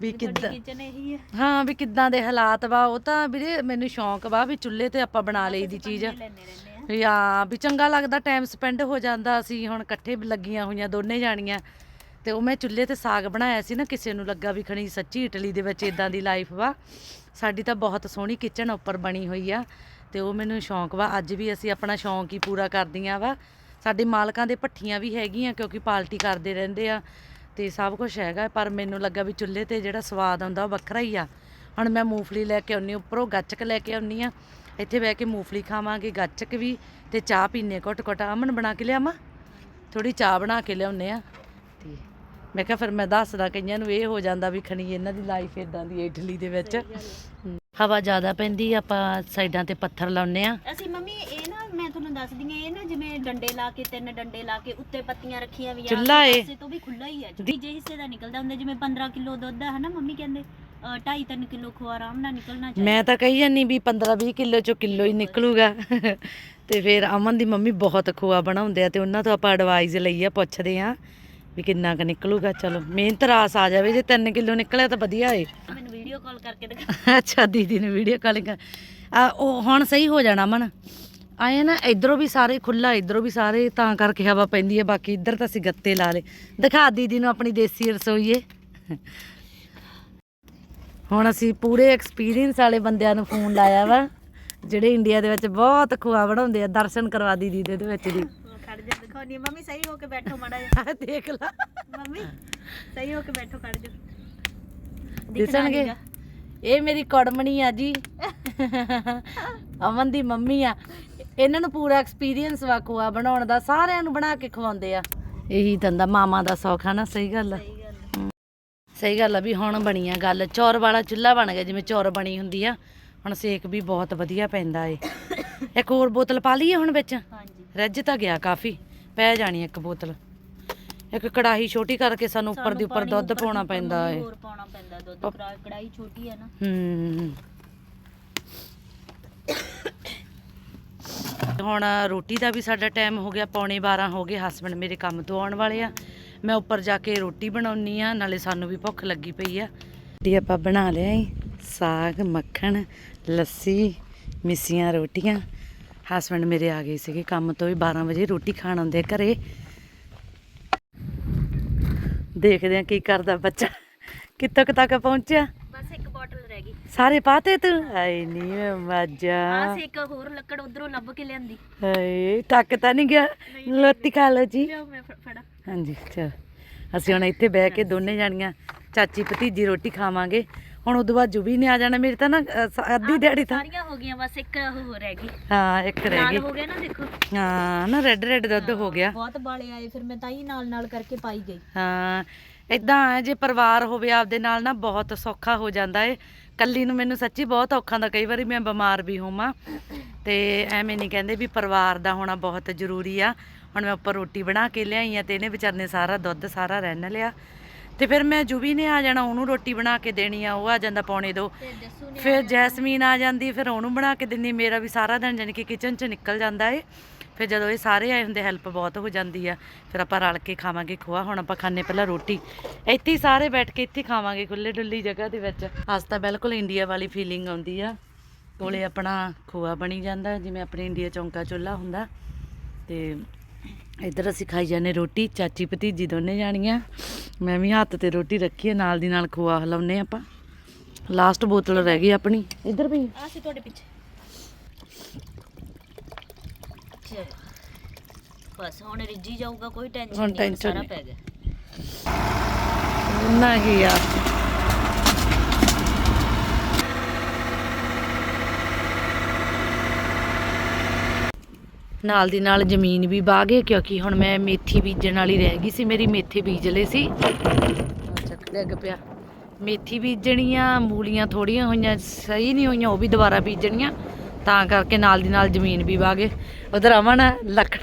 ਵੀ ਕਿੱਦਾਂ ਕਿਚਨ ਇਹੀ ਹੈ ਹਾਂ ਵੀ ਕਿੱਦਾਂ ਦੇ ਹਾਲਾਤ ਵਾ ਉਹ ਤਾਂ ਵੀਰੇ ਮੈਨੂੰ ਸ਼ੌਂਕ ਵਾ ਵੀ ਚੁੱਲ੍ਹੇ ਤੇ ਆਪਾਂ ਬਣਾ ਲਈ ਦੀ ਚੀਜ਼। ਆ। ਵੀ ਚੰਗਾ ਲੱਗਦਾ ਟਾਈਮ ਸਪੈਂਡ ਹੋ ਜਾਂਦਾ ਅਸੀਂ ਹੁਣ ਇਕੱਠੇ ਲੱਗੀਆਂ ਹੋਈਆਂ ਦੋਨੇ ਜਾਣੀਆਂ। ਤੇ ਉਹ ਮੈਂ ਚੁੱਲ੍ਹੇ ਤੇ ਸਾਗ ਬਣਾਇਆ ਸੀ ਨਾ, ਕਿਸੇ ਨੂੰ ਲੱਗਾ ਵੀ ਖਣੀ ਸੱਚੀ ਇਟਲੀ ਦੇ ਵਿੱਚ ਇਦਾਂ ਦੀ ਲਾਈਫ ਵਾ। ਸਾਡੀ ਤਾਂ ਬਹੁਤ ਸੋਹਣੀ ਕਿਚਨ ਉੱਪਰ ਬਣੀ ਹੋਈ ਆ ਤੇ ਉਹ ਮੈਨੂੰ ਸ਼ੌਂਕ ਵਾ। ਅੱਜ ਵੀ ਅਸੀਂ ਆਪਣਾ ਸ਼ੌਂਕ ਹੀ ਪੂਰਾ ਕਰਦੀਆਂ ਵਾ। ਸਾਡੇ ਮਾਲਕਾਂ ਦੇ ਭੱਠੀਆਂ ਵੀ ਹੈਗੀਆਂ ਕਿਉਂਕਿ ਪਾਰਟੀ ਕਰਦੇ ਰਹਿੰਦੇ ਆ ਤੇ ਸਭ ਕੁਝ ਹੈਗਾ, ਪਰ ਮੈਨੂੰ ਲੱਗਾ ਵੀ ਚੁੱਲ੍ਹੇ ਤੇ ਜਿਹੜਾ ਸਵਾਦ ਆਉਂਦਾ ਉਹ ਵੱਖਰਾ ਹੀ ਆ। ਹੁਣ ਮੈਂ ਮੂੰਗਫਲੀ ਲੈ ਕੇ ਆਉਣੀ ਉੱਪਰੋਂ ਗੱਚਕ ਲੈ ਕੇ ਆਉਣੀ ਆ ਇੱਥੇ ਬਹਿ ਕੇ ਮੂੰਗਫਲੀ ਖਾਵਾਂਗੇ, ਗੱਚਕ ਵੀ ਤੇ ਚਾਹ ਪੀਨੇ ਘੁੱਟ ਘੁੱਟ ਅਮਨ ਬਣਾ ਕੇ ਲਿਆਵਾਂ? ਥੋੜੀ ਚਾਹ ਬਣਾ ਕੇ ਲਿਆਉਨੇ ਆ ਮੈਂ ਕਿਹਾ ਫਿਰ ਮੈਂ ਦੱਸਦਾ ਕਈਆਂ ਨੂੰ ਇਹ ਹੋ ਜਾਂਦਾ ਵੀ ਖਣੀ ਇਹਨਾਂ ਦੀ ਲਾਈਫ ਇਦਾਂ ਦੀ ਹੈ ਇਟਲੀ ਦੇ ਵਿੱਚ। ਹਵਾ ਜ਼ਿਆਦਾ ਪੈਂਦੀ ਆਪਾਂ ਸਾਈਡਾਂ ਤੇ ਪੱਥਰ ਲਾਉਨੇ ਆ ਅਸੀਂ ਮੰਮੀ ਇਹ ਨਾ ਮੈਂ ਤੁਹਾਨੂੰ ਦੱਸਦੀ ਹਾਂ ਇਹ ਨਾ ਜਿਵੇਂ ਡੰਡੇ ਲਾ ਕੇ ਤਿੰਨ ਡੰਡੇ ਲਾ ਕੇ ਉੱਤੇ ਪੱਤੀਆਂ ਰੱਖੀਆਂ ਵੀ ਚੁੱਲ੍ਹਾ ਏ। ਪਾਸੇ ਤੋਂ ਵੀ ਖੁੱਲਾ ਹੀ ਹੈ ਜੇ ਹਿੱਸੇ ਦਾ ਨਿਕਲਦਾ ਹੁੰਦਾ ਜਿਵੇਂ 15 ਕਿਲੋ ਦੁੱਧ ਹੈ ਹਨਾ ਮੰਮੀ ਕਹਿੰਦੇ? 2.5 3 ਕਿਲੋ ਖੋਆ ਆਰਾਮ ਨਾਲ ਨਿਕਲਣਾ ਚਾਹੀਦਾ। ਮੈਂ ਤਾਂ ਕਹੀ ਜਾਨੀ ਵੀ 15 20 ਕਿਲੋ ਚੋਂ ਕਿਲੋ ਹੀ ਨਿਕਲੂਗਾ। ਤੇ ਫਿਰ ਅਮਨ ਦੀ ਮੰਮੀ ਬਹੁਤ ਖੋਆ ਬਣਾਉਂਦੇ ਆ ਤੇ ਉਹਨਾਂ ਤੋਂ ਆਪਾਂ ਐਡਵਾਈਸ ਲਈ ਆ ਪੁੱਛਦੇ ਆ ਵੀ ਕਿੰਨਾ ਕ ਨਿਕਲੂਗਾ ਚਲੋ ਮਿਹਨਤ ਰਾਸ ਆ ਜਾਵੇ ਜੇ 3 ਕਿਲੋ ਨਿਕਲਿਆ ਤਾਂ ਵਧੀਆ ਏ। ਮੈਨੂੰ ਵੀਡੀਓ ਕਾਲ ਕਰਕੇ ਦਿਖਾ। ਅੱਛਾ ਦੀਦੀ ਨੇ ਵੀਡੀਓ ਕਾਲਿੰਗ ਆ ਉਹ ਹੁਣ ਸਹੀ ਹੋ ਜਾਣਾ ਮਨ। ਆਏ ਨਾ ਇਧਰੋਂ ਵੀ ਸਾਰੇ ਖੁੱਲਾ ਇਧਰੋਂ ਵੀ ਸਾਰੇ ਤਾਂ ਕਰਕੇ ਹਵਾ ਪੈਂਦੀ ਹੈ ਬਾਕੀ ਇੱਧਰ ਤਾਂ ਅਸੀਂ ਗੱਤੇ ਲਾ ਲੇ ਦਿਖਾ ਦੀਦੀ ਨੂੰ ਆਪਣੀ ਦੇਸੀ ਰਸੋਈ ਏ ਹੁਣ ਅਸੀਂ ਪੂਰੇ ਐਕਸਪੀਰੀਅੰਸ ਵਾਲੇ ਬੰਦਿਆਂ ਨੂੰ ਫੋਨ ਲਾਇਆ ਵਾ ਜਿਹੜੇ ਇੰਡੀਆ ਦੇ ਵਿੱਚ ਬਹੁਤ ਖੁਆ ਬਣਾਉਂਦੇ ਆ ਦਰਸ਼ਨ ਕਰਵਾ ਦੀ ਦੀਦੀ ਦੇ ਵਿੱਚ ਦੀ ਜਾ ਦਿਖਾਉਣੀ ਆ। ਮੰਮੀ ਸਹੀ ਹੋ ਕੇ ਬੈਠੋ ਮਾੜਾ ਜਿਹਾ। ਆਹ ਦੇਖ ਲਾ। ਮੰਮੀ ਸਹੀ ਹੋ ਕੇ ਬੈਠੋ ਖੜ ਜਾ ਦਿਸਣਗੇ। ਇਹ ਮੇਰੀ ਕੁੜਮਣੀ ਆ ਜੀ। ਅਮਨ ਦੀ ਮੰਮੀ ਆ। ਇਹਨਾਂ ਨੂੰ ਪੂਰਾ ਐਕਸਪੀਰੀਅੰਸ ਵਾ ਖੋਆ ਬਣਾਉਣ ਦਾ। ਸਾਰਿਆਂ ਨੂੰ ਬਣਾ ਕੇ ਖਵਾਉਂਦੇ ਆ। ਇਹੀ ਧੰਦਾ ਮਾਮਾ ਦਾ ਸੌਖ ਆ ਨਾ ਸਹੀ ਗੱਲ ਆ। ਸਹੀ ਗੱਲ ਆ। ਸਹੀ ਗੱਲ ਆ ਵੀ ਹੁਣ ਬਣੀ ਆ ਗੱਲ। ਚੌਰ ਵਾਲਾ ਚੁੱਲ੍ਹਾ ਬਣ ਗਿਆ ਜਿਵੇਂ ਚੌਰ ਬਣੀ ਹੁੰਦੀ ਆ। ਹੁਣ ਸੇਕ ਵੀ ਬਹੁਤ ਵਧੀਆ ਪੈਂਦਾ ਏ। ਇੱਕ ਹੋਰ ਬੋਤਲ ਪਾ ਲਈਏ ਹੁਣ ਵਿੱਚ? ਹਾਂਜੀ। ਰੱਜ ਤਾਂ ਗਿਆ ਕਾਫੀ ਪੈ ਜਾਣੀ ਇੱਕ ਬੋਤਲ। ਇੱਕ ਕੜਾਹੀ ਛੋਟੀ ਕਰਕੇ ਸਾਨੂੰ ਉੱਪਰ ਦੀ ਉੱਪਰ ਦੁੱਧ ਪਾਉਣਾ ਪੈਂਦਾ ਮੰਮੀ ਏ। ਹੋਰ ਪਾਉਣਾ ਪੈਂਦਾ ਦੁੱਧ ਕੜਾ- ਕੜਾਹੀ ਛੋਟੀ ਹੈ ਨਾ। ਹੂੰ। ਹੁਣ ਰੋਟੀ ਦਾ ਵੀ ਸਾਡਾ ਟਾਈਮ ਹੋ ਗਿਆ ਪੌਣੇ 12 ਹੋ ਗਏ ਹਸਬੰਡ ਮੇਰੇ ਕੰਮ ਤੋਂ ਆਉਣ ਵਾਲੇ ਆ। ਮੈਂ ਉੱਪਰ ਜਾ ਕੇ ਰੋਟੀ ਬਣਾਉਣੀ ਆ ਨਾਲੇ ਸਾਨੂੰ ਵੀ ਭੁੱਖ ਲੱਗੀ ਪਈ ਆ। ਦੀ ਆਪਾਂ ਬਣਾ ਲਿਆ ਈ ਸਾਗ ਮੱਖਣ ਲੱਸੀ ਮਿੱਸੀਆਂ ਰੋਟੀਆਂ। ਹਸਬੰਡ ਮੇਰੇ ਆ ਗਏ ਸੀਗੇ ਕੰਮ ਤੋਂ ਵੀ 12 ਵਜੇ ਰੋਟੀ ਖਾਣ ਆਉਂਦੇ ਘਰੇ। ਦੇਖਦੇ ਆ ਕੀ ਕਰਦਾ ਬੱਚਾ। ਕਿੱਥੋਂ ਤੱਕ ਪਹੁੰਚਿਆ? ਬਸ ਇੱਕ ਬੋਟਲ ਰਹਿ ਗਈ। ਸਾਰੇ ਪਾਤੇ ਤੂੰ? ਆਈ ਨਹੀਂ ਮੱਜਾ ਸੇ ਇੱਕ ਹੋਰ ਲੱਕੜ ਉਧਰੋਂ ਲੱਭ ਕੇ ਲਿਆਂਦੀ। ਹਾਏ ਟੱਕ ਤਾਂ ਨਹੀਂ ਗਿਆ ਲੋਤੀ ਖਾ ਲਓ ਜੀ। ਲਿਆਓ ਮੈਂ ਫ- ਫੜਾ। ਹਾਂਜੀ ਚਲ। ਅਸੀਂ ਹੁਣ ਇੱਥੇ ਬਹਿ ਕੇ ਦੋਨੇ ਜਾਣੀਆਂ ਚਾਚੀ ਭਤੀਜੀ ਰੋਟੀ ਖਾਵਾਂਗੇ। ਹੁਣ ਉਦੋਂ ਬਾਅਦ ਜੁਬੀ ਨੇ ਆ ਜਾਣਾ ਮੇਰੀ ਤਾਂ ਨਾ ਅ, ਸ- ਅੱਧੀ ਦਿਹਾੜੀ ਤਾਂ ਸਾਰੀਆਂ ਹੋ ਗਈਆਂ ਬਸ ਇੱਕ ਹੋਰ ਰਹਿ ਗਈ। ਹਾਂ ਇੱਕ ਰਹਿ ਗਈ। ਹੋ ਗਿਆ ਨਾ ਦੇਖੋ। ਹਾਂ ਨਾ ਰੈੱਡ ਰੈੱਡ ਦੁੱਧ ਹੋ ਗਿਆ। ਬਹੁਤ ਬਾਲੇ ਆਏ ਫਿਰ ਮੈਂ ਤਾਂ ਹੀ ਨਾਲ ਨਾਲ ਕਰਕੇ ਪਾਈ ਗਈ। ਹਾਂ ਇਦਾਂ ਹੈ ਜੇ ਪਰਿਵਾਰ ਹੋਵੇ ਆਪਦੇ ਨਾਲ ਨਾ ਬਹੁਤ ਸੌਖਾ ਹੋ ਜਾਂਦਾ ਏ। ਕੱਲੀ ਨੂੰ ਮੈਨੂੰ ਸੱਚੀ ਬਹੁਤ ਔਖਾ ਹੁੰਦਾ ਕਈ ਵਾਰੀ ਮੈਂ ਬਿਮਾਰ ਵੀ ਹੋਵਾਂ। ਤੇ ਐਵੇਂ ਨਹੀਂ ਕਹਿੰਦੇ ਵੀ ਪਰਿਵਾਰ ਦਾ ਹੋਣਾ ਬਹੁਤ ਜ਼ਰੂਰੀ ਆ। ਹੁਣ ਮੈਂ ਉੱਪਰ ਰੋਟੀ ਬਣਾ ਕੇ ਲਿਆਈ ਆ ਤੇ ਇਹਨੇ ਵਿਚਾਰ ਨੇ ਸਾਰਾ ਦੁੱਧ ਸਾਰਾ ਰਹਿਣ ਲਿਆ। ਤੇ ਫਿਰ ਮੈਂ ਜੁਬੀ ਨੇ ਆ ਜਾਣਾ ਉਹਨੂੰ ਰੋਟੀ ਬਣਾ ਕੇ ਦੇਣੀ ਆ ਉਹ ਆ ਜਾਂਦਾ ਪੌਣੇ ਦੋ। ਫਿਰ ਜੈਸਮੀਨ ਆ ਜਾਂਦੀ ਫਿਰ ਉਹਨੂੰ ਬਣਾ ਕੇ ਦਿੰਦੀ ਮੇਰਾ ਵੀ ਸਾਰਾ ਦਿਨ ਜਾਣੀ ਕਿ ਕਿਚਨ 'ਚ ਨਿਕਲ ਜਾਂਦਾ ਏ। ਫਿਰ ਜਦੋਂ ਇਹ ਸਾਰੇ ਆਏ ਹੁੰਦੇ ਹੈਲਪ ਬਹੁਤ ਹੋ ਜਾਂਦੀ ਆ। ਫਿਰ ਆਪਾਂ ਰਲ ਕੇ ਖਾਵਾਂਗੇ ਖੋਆ ਹੁਣ ਆਪਾਂ ਖਾਣੇ ਪਹਿਲਾਂ ਰੋਟੀ। ਇੱਥੇ ਹੀ ਸਾਰੇ ਬੈਠ ਕੇ ਇੱਥੇ ਖਾਵਾਂਗੇ ਖੁੱਲੇ ਡੁੱਲੀ ਜਗ੍ਹਾ ਦੇ ਵਿੱਚ। ਅੱਜ ਤਾਂ ਬਿਲਕੁਲ ਇੰਡੀਆ ਵਾਲੀ ਫੀਲਿੰਗ ਆਉਂਦੀ ਆ। ਕੋਲੇ ਆਪਣਾ ਖੋਆ ਬਣੀ ਜਾਂਦਾ ਜਿਵੇਂ ਆਪਣੇ ਇੰਡੀਆ ਚੌਂਕਾ ਚੁੱਲ੍ਹਾ ਹੁੰਦਾ। ਤੇ ਇੱਧਰ ਅਸੀਂ ਖਾਈ ਜਾਂਦੇ ਰੋਟੀ ਚਾਚੀ ਭਤੀਜੀ ਦੋਨੇ ਜਾਣੀਆਂ। ਮੈਂ ਵੀ ਹੱਥ ਤੇ ਰੋਟੀ ਰੱਖੀ ਹੈ ਨਾਲ ਦੀ ਨਾਲ ਖੋਆ ਹਲਾਉਨੇ ਆਪਾਂ। ਲਾਸਟ ਬੋਤਲ ਰਹਿ ਗਈ ਆਪਣੀ। ਇੱਧਰ ਵੀ। ਆ ਸੀ ਤੁਹਾਡੇ ਪਿੱਛੇ। ਚਲੋ। ਬਸ ਹੁਣ ਰਿੱਝੀ ਜਾਊਗਾ ਕੋਈ ਟੈਨਸ਼ਨ ਨਹੀਂ ਸਾਰਾ। ਪੈ ਗਿਆ। ਨਹੀਂ ਆ। ਨਾਲ ਦੀ ਨਾਲ ਜ਼ਮੀਨ ਵੀ ਵਾਹ ਗਏ ਕਿਉਂਕਿ ਹੁਣ ਮੈਂ ਮੇਥੀ ਬੀਜਣ ਵਾਲੀ ਰਹਿ ਗਈ ਸੀ, ਮੇਰੀ ਮੇਥੀ ਬੀਜ ਲਈ ਸੀ। ਚੱਕ ਲੱਗ ਪਿਆ। ਮੇਥੀ ਬੀਜਣੀਆਂ, ਮੂਲੀਆਂ ਥੋੜੀਆਂ ਹੋਈਆਂ, ਸਹੀ ਨਹੀਂ ਹੋਈਆਂ, ਉਹ ਵੀ ਦੁਬਾਰਾ ਬੀਜਣੀਆਂ। ਤਾਂ ਕਰਕੇ ਨਾਲ ਦੀ ਨਾਲ ਜ਼ਮੀਨ ਵੀ ਵਾਹ ਗਏ। ਉਧਰ ਅਮਨ ਲੱਕੜ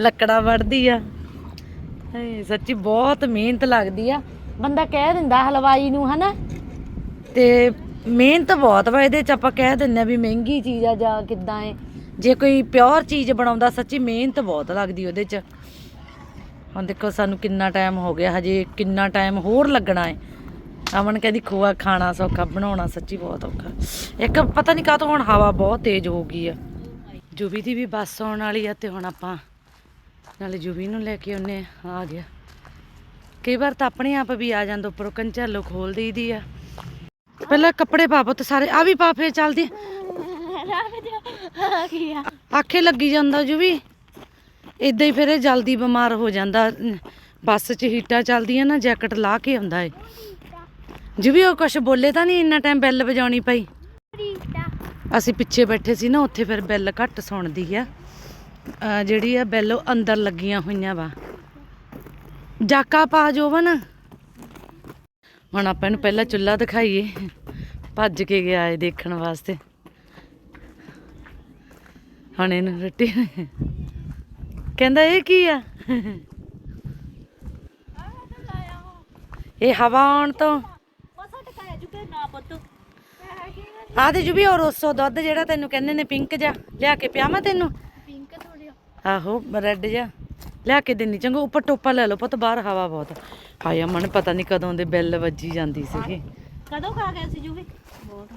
ਲੱਕੜਾਂ ਵੜਦੀ ਆ। ਸੱਚੀ ਬਹੁਤ ਮਿਹਨਤ ਲੱਗਦੀ ਆ। ਬੰਦਾ ਕਹਿ ਦਿੰਦਾ ਹਲਵਾਈ ਨੂੰ, ਹਨਾ? ਤੇ ਮਿਹਨਤ ਬਹੁਤ ਵਾ, ਇਹਦੇ ਚ ਆਪਾਂ ਕਹਿ ਦਿੰਦੇ ਆ ਵੀ ਮਹਿੰਗੀ ਚੀਜ਼ ਆ ਜਾਂ ਕਿੱਦਾਂ ਏ। ਜੇ ਕੋਈ ਪਿਓਰ ਚੀਜ਼ ਬਣਾਉਂਦਾ, ਸੱਚੀ ਮਿਹਨਤ ਬਹੁਤ ਲੱਗਦੀ ਉਹਦੇ ਚ। ਹੁਣ ਦੇਖੋ ਸਾਨੂੰ ਕਿੰਨਾ ਟਾਈਮ ਹੋ ਗਿਆ, ਹਜੇ ਕਿੰਨਾ ਟਾਈਮ ਹੋਰ ਲੱਗਣਾ ਏ। ਅਮਨ ਕਹਿੰਦੀ ਖੋਆ ਖਾਣਾ ਸੌਖਾ, ਬਣਾਉਣਾ ਸੱਚੀ ਬਹੁਤ ਔਖਾ। ਇੱਕ ਪਤਾ ਨਹੀਂ ਕਾਹਤੋਂ ਹੁਣ ਹਵਾ ਬਹੁਤ ਤੇਜ਼ ਹੋ ਗਈ ਆ। ਜੁਬੀ ਦੀ ਵੀ ਬੱਸ ਆਉਣ ਵਾਲੀ ਆ ਤੇ ਹੁਣ ਆਪਾਂ ਨਾਲੇ ਜੁਬੀ ਨੂੰ ਲੈ ਕੇ ਉਹਨੇ ਆ ਗਿਆ। ਕਈ ਵਾਰ ਤਾਂ ਆਪਣੇ ਆਪ ਵੀ ਆ ਜਾਂਦਾ, ਉੱਪਰੋਂ ਕੰਚਾਲੋ ਖੋਲ ਦੇਈਦੀ ਆ। ਪਹਿਲਾਂ ਕੱਪੜੇ ਪਾ ਪੁੱਤ ਸਾਰੇ ਆ ਵੀ ਪਾ ਫੇਰ ਚੱਲਦੀ। ਆ ਗਿਆ ਆਖੇ ਲੱਗੀ ਜਾਂਦਾ ਜੂ ਵੀ। ਇਦਾਂ ਹੀ ਫਿਰ ਇਹ ਜਲਦੀ ਬਿਮਾਰ ਹੋ ਜਾਂਦਾ। ਬੱਸ 'ਚ ਹੀਟਾਂ ਚੱਲਦੀਆਂ ਨਾ, ਜੈਕਟ ਲਾ ਕੇ ਆਉਂਦਾ ਏ। ਜੁਬੀ ਉਹ ਕੁਛ ਬੋਲੇ ਤਾਂ ਨਹੀਂ, ਇੰਨਾ ਟਾਈਮ ਬੈਲ ਵਜਾਉਣੀ ਪਈ। ਅਸੀਂ ਪਿੱਛੇ ਬੈਠੇ ਸੀ ਨਾ, ਉੱਥੇ ਫਿਰ ਬੈਲ ਘੱਟ ਸੁਣਦੀ ਆ। ਜਿਹੜੀ ਆ ਬੈਲ ਉਹ ਅੰਦਰ ਲੱਗੀਆਂ ਹੋਈਆਂ ਵਾ। ਜਾਕਾ ਪਾ ਜੋਵਨ ਹੁਣ ਆਪਾਂ ਇਹਨੂੰ ਪਹਿਲਾਂ ਚੁੱਲ੍ਹਾ ਦਿਖਾਈਏ। ਭੱਜ ਕੇ ਗਿਆ ਏ ਦੇਖਣ ਵਾਸਤੇ। ਹੁਣ ਇਹਨੂੰ ਰੋਟੀ ਕਹਿੰਦਾ ਇਹ ਕੀ ਆ? ਇਹ ਹਵਾ ਆਉਣ ਤੋਂ। ਆ ਤੇ ਜੁਬੀ ਔਰ ਉਸੋ ਦੁੱਧ ਜਿਹੜਾ ਤੈਨੂੰ ਕਹਿੰਦੇ ਨੇ ਪਿੰਕ ਜਾ ਲਿਆ ਕੇ ਪਿਆਵਾਂ ਤੈਨੂੰ? ਪਿੰਕ ਥੋੜਿਆ ਆਹੋ ਰੈੱਡ ਜਾ ਲਿਆ ਕੇ ਦਿੰਨੀ ਚੰਗਾ ਉੱਪਰ ਟੋਪਾ ਲੈ ਲਓ ਪੁੱਤ ਬਾਹਰ ਹਵਾ ਬਹੁਤ ਹਾਏ ਅਮਨ ਪਤਾ ਨਹੀਂ ਕਦੋਂ ਦੇ ਬਿੱਲ ਵੱਜੀ ਜਾਂਦੀ ਸੀਗੀ। ਕਦੋਂ ਖਾ ਗਿਆ ਸੀ ਜੁਬੀ? ਬਹੁਤ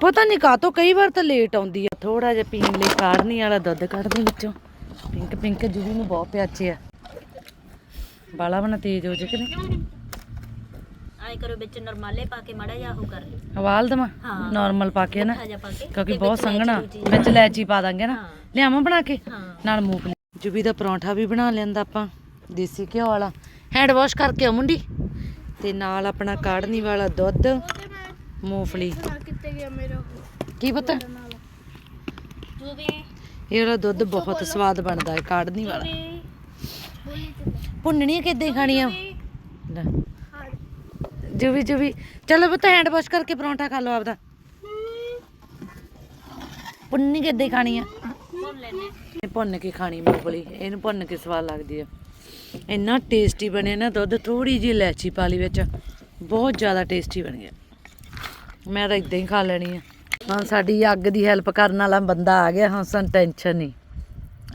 ਪਤਾ ਨਹੀਂ ਕਾਤੋਂ ਕਈ ਵਾਰ ਤਾਂ ਲੇਟ ਆਉਂਦੀ ਆ। ਥੋੜਾ ਜਿਹਾ ਪੀਣ ਲਈ ਕਾੜਨੀ ਵਾਲਾ ਦੁੱਧ ਕੱਢਦੇ ਵਿੱਚੋਂ। ਪਿੰਕ ਪਿੰਕ ਜੁਬੀ ਨੂੰ ਬਹੁਤ ਪਿਆਚੇ ਆ। ਬਾਲਾ ਬਣਾ ਤੇਜ਼ ਹੋ ਜੇ ਕਿ ਨਹੀਂ? ਆਏ ਕਰੋ ਵਿੱਚ ਨਰਮਾਲੇ ਪਾ ਕੇ ਮੜਾ ਜਾ ਉਹ ਕਰ ਲਈ ਹਵਾਲ ਦਮਾ ਹਾਂ। ਨਾਰਮਲ ਪਾ ਕੇ ਨਾ? ਮਿੱਠਾ ਜਿਹਾ ਪਾ ਕੇ। ਕਿਉਂਕਿ ਤੇ ਬਹੁਤ ਵਿੱਚ ਸੰਘਣਾ। ਵਿੱਚ ਲੈਚੀ ਪਾ ਦਾਂਗੇ ਨਾ। ਹਾਂ। ਲਿਆਵਾਂ ਬਣਾ ਕੇ? ਹਾਂ। ਨਾਲ ਮੂੰਗਫਲੀ ਜੁਬੀ ਦਾ ਪਰੌਂਠਾ ਵੀ ਬਣਾ ਲੈਂਦਾ ਆਪਾਂ। ਦੇਸੀ ਘਿਓ ਵਾਲਾ। ਹੈਂਡ ਵਾਸ਼ ਕਰਕੇ ਆ ਮੁੰਡੀ। ਤੇ ਨਾਲ ਆਪਣਾ ਕਾੜਨੀ ਵਾਲਾ ਦੁੱਧ। ਮੂੰਗਫਲੀ ਕਿੱਥੇ ਗਿਆ ਮੇਰਾ ਕੀ ਪਤਾ? ਜੁਬੀ ਇਹ ਵਾਲਾ ਦੁੱਧ ਬਹੁਤ ਸਵਾਦ ਬਣਦਾ ਹੈ ਕਾੜਨੀ ਵਾਲਾ। ਭੁੰਨਣੀਆਂ ਕਿੱਦਾਂ ਖਾਣੀਆਂ। ਜੁਬੀ ਜੁਬੀ ਚਲੋ ਬਤਾ ਹੈਂਡ ਵਾਸ਼ ਕਰਕੇ ਪਰੌਂਠਾ ਖਾ ਲਓ ਆਪਦਾ। ਭੁੰਨੀ ਕਿੱਦਾਂ ਖਾਣੀ ਆ। ਭੁੰਨ ਲੈਨੇ ਇਹ ਭੁੰਨ ਕੇ ਖਾਣੀ ਮੂੰਗਫਲੀ ਇਹਨੂੰ ਭੁੰਨ ਕੇ ਸਵਾਦ ਲੱਗਦੀ ਆ। ਇੰਨਾ ਟੇਸਟੀ ਬਣਿਆ ਨਾ ਦੁੱਧ ਥੋੜੀ ਜਿਹੀ ਇਲਾਚੀ ਪਾ ਲਈ ਵਿੱਚ। ਬਹੁਤ ਜ਼ਿਆਦਾ ਟੇਸਟੀ ਬਣ ਗਿਆ। ਮੈਂ ਤਾਂ ਇਦਾਂ ਹੀ ਖਾ ਲੈਣੀ ਆ। ਹਾਂ ਸਾਡੀ ਅੱਗ ਦੀ ਹੈਲਪ ਕਰਨ ਵਾਲਾ ਬੰਦਾ ਆ ਗਿਆ ਹਾਂ ਸਾਨੂੰ ਟੈਨਸ਼ਨ ਨਹੀਂ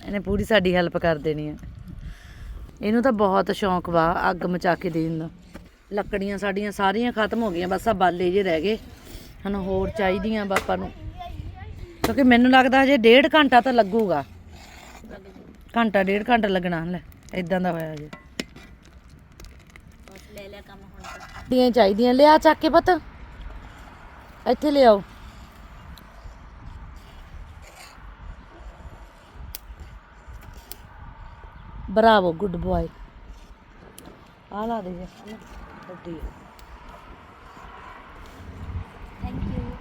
ਇਹਨੇ ਪੂਰੀ ਸਾਡੀ ਹੈਲਪ ਕਰ ਦੇਣੀ ਆ। ਇਹਨੂੰ ਤਾਂ ਬਹੁਤ ਸ਼ੌਂਕ ਵਾ ਅੱਗ ਮਚਾ ਕੇ ਦੇਣ ਦਾ। ਲੱਕੜੀਆਂ ਸਾਡੀਆਂ ਸਾਰੀਆਂ ਖਤਮ ਹੋ ਗਈਆਂ, ਬਸ ਆ ਬਾਲੇ ਜੇ ਰਹਿ ਗਏ। ਹਨ ਹੋਰ ਚਾਹੀਦੀਆਂ ਬਾਪਾ ਨੂੰ। ਕਿਉਂਕਿ ਮੈਨੂੰ ਲੱਗਦਾ ਹਜੇ ਡੇਢ ਘੰਟਾ ਤਾਂ ਲੱਗੂਗਾ। ਘੰਟਾ, ਡੇਢ ਘੰਟਾ ਲੱਗਣਾ, ਲੈ ਇਦਾਂ ਦਾ ਹੋਇਆ ਜੇ ਲੈ ਲਿਆ ਕੰਮ ਹੁਣ ਤਾਂ। ਚਾਹੀਦੀਆਂ, ਲਿਆ ਚੱਕ ਕੇ ਪੁੱਤ। ਇੱਥੇ ਲਿਆਓ ਬਰਾਵੋ ਗੁੱਡ ਬॉय ਆ ਲਾ ਦੇ ਜੀ। ਵੱਡੀ। ਥੈਂਕ ਯੂ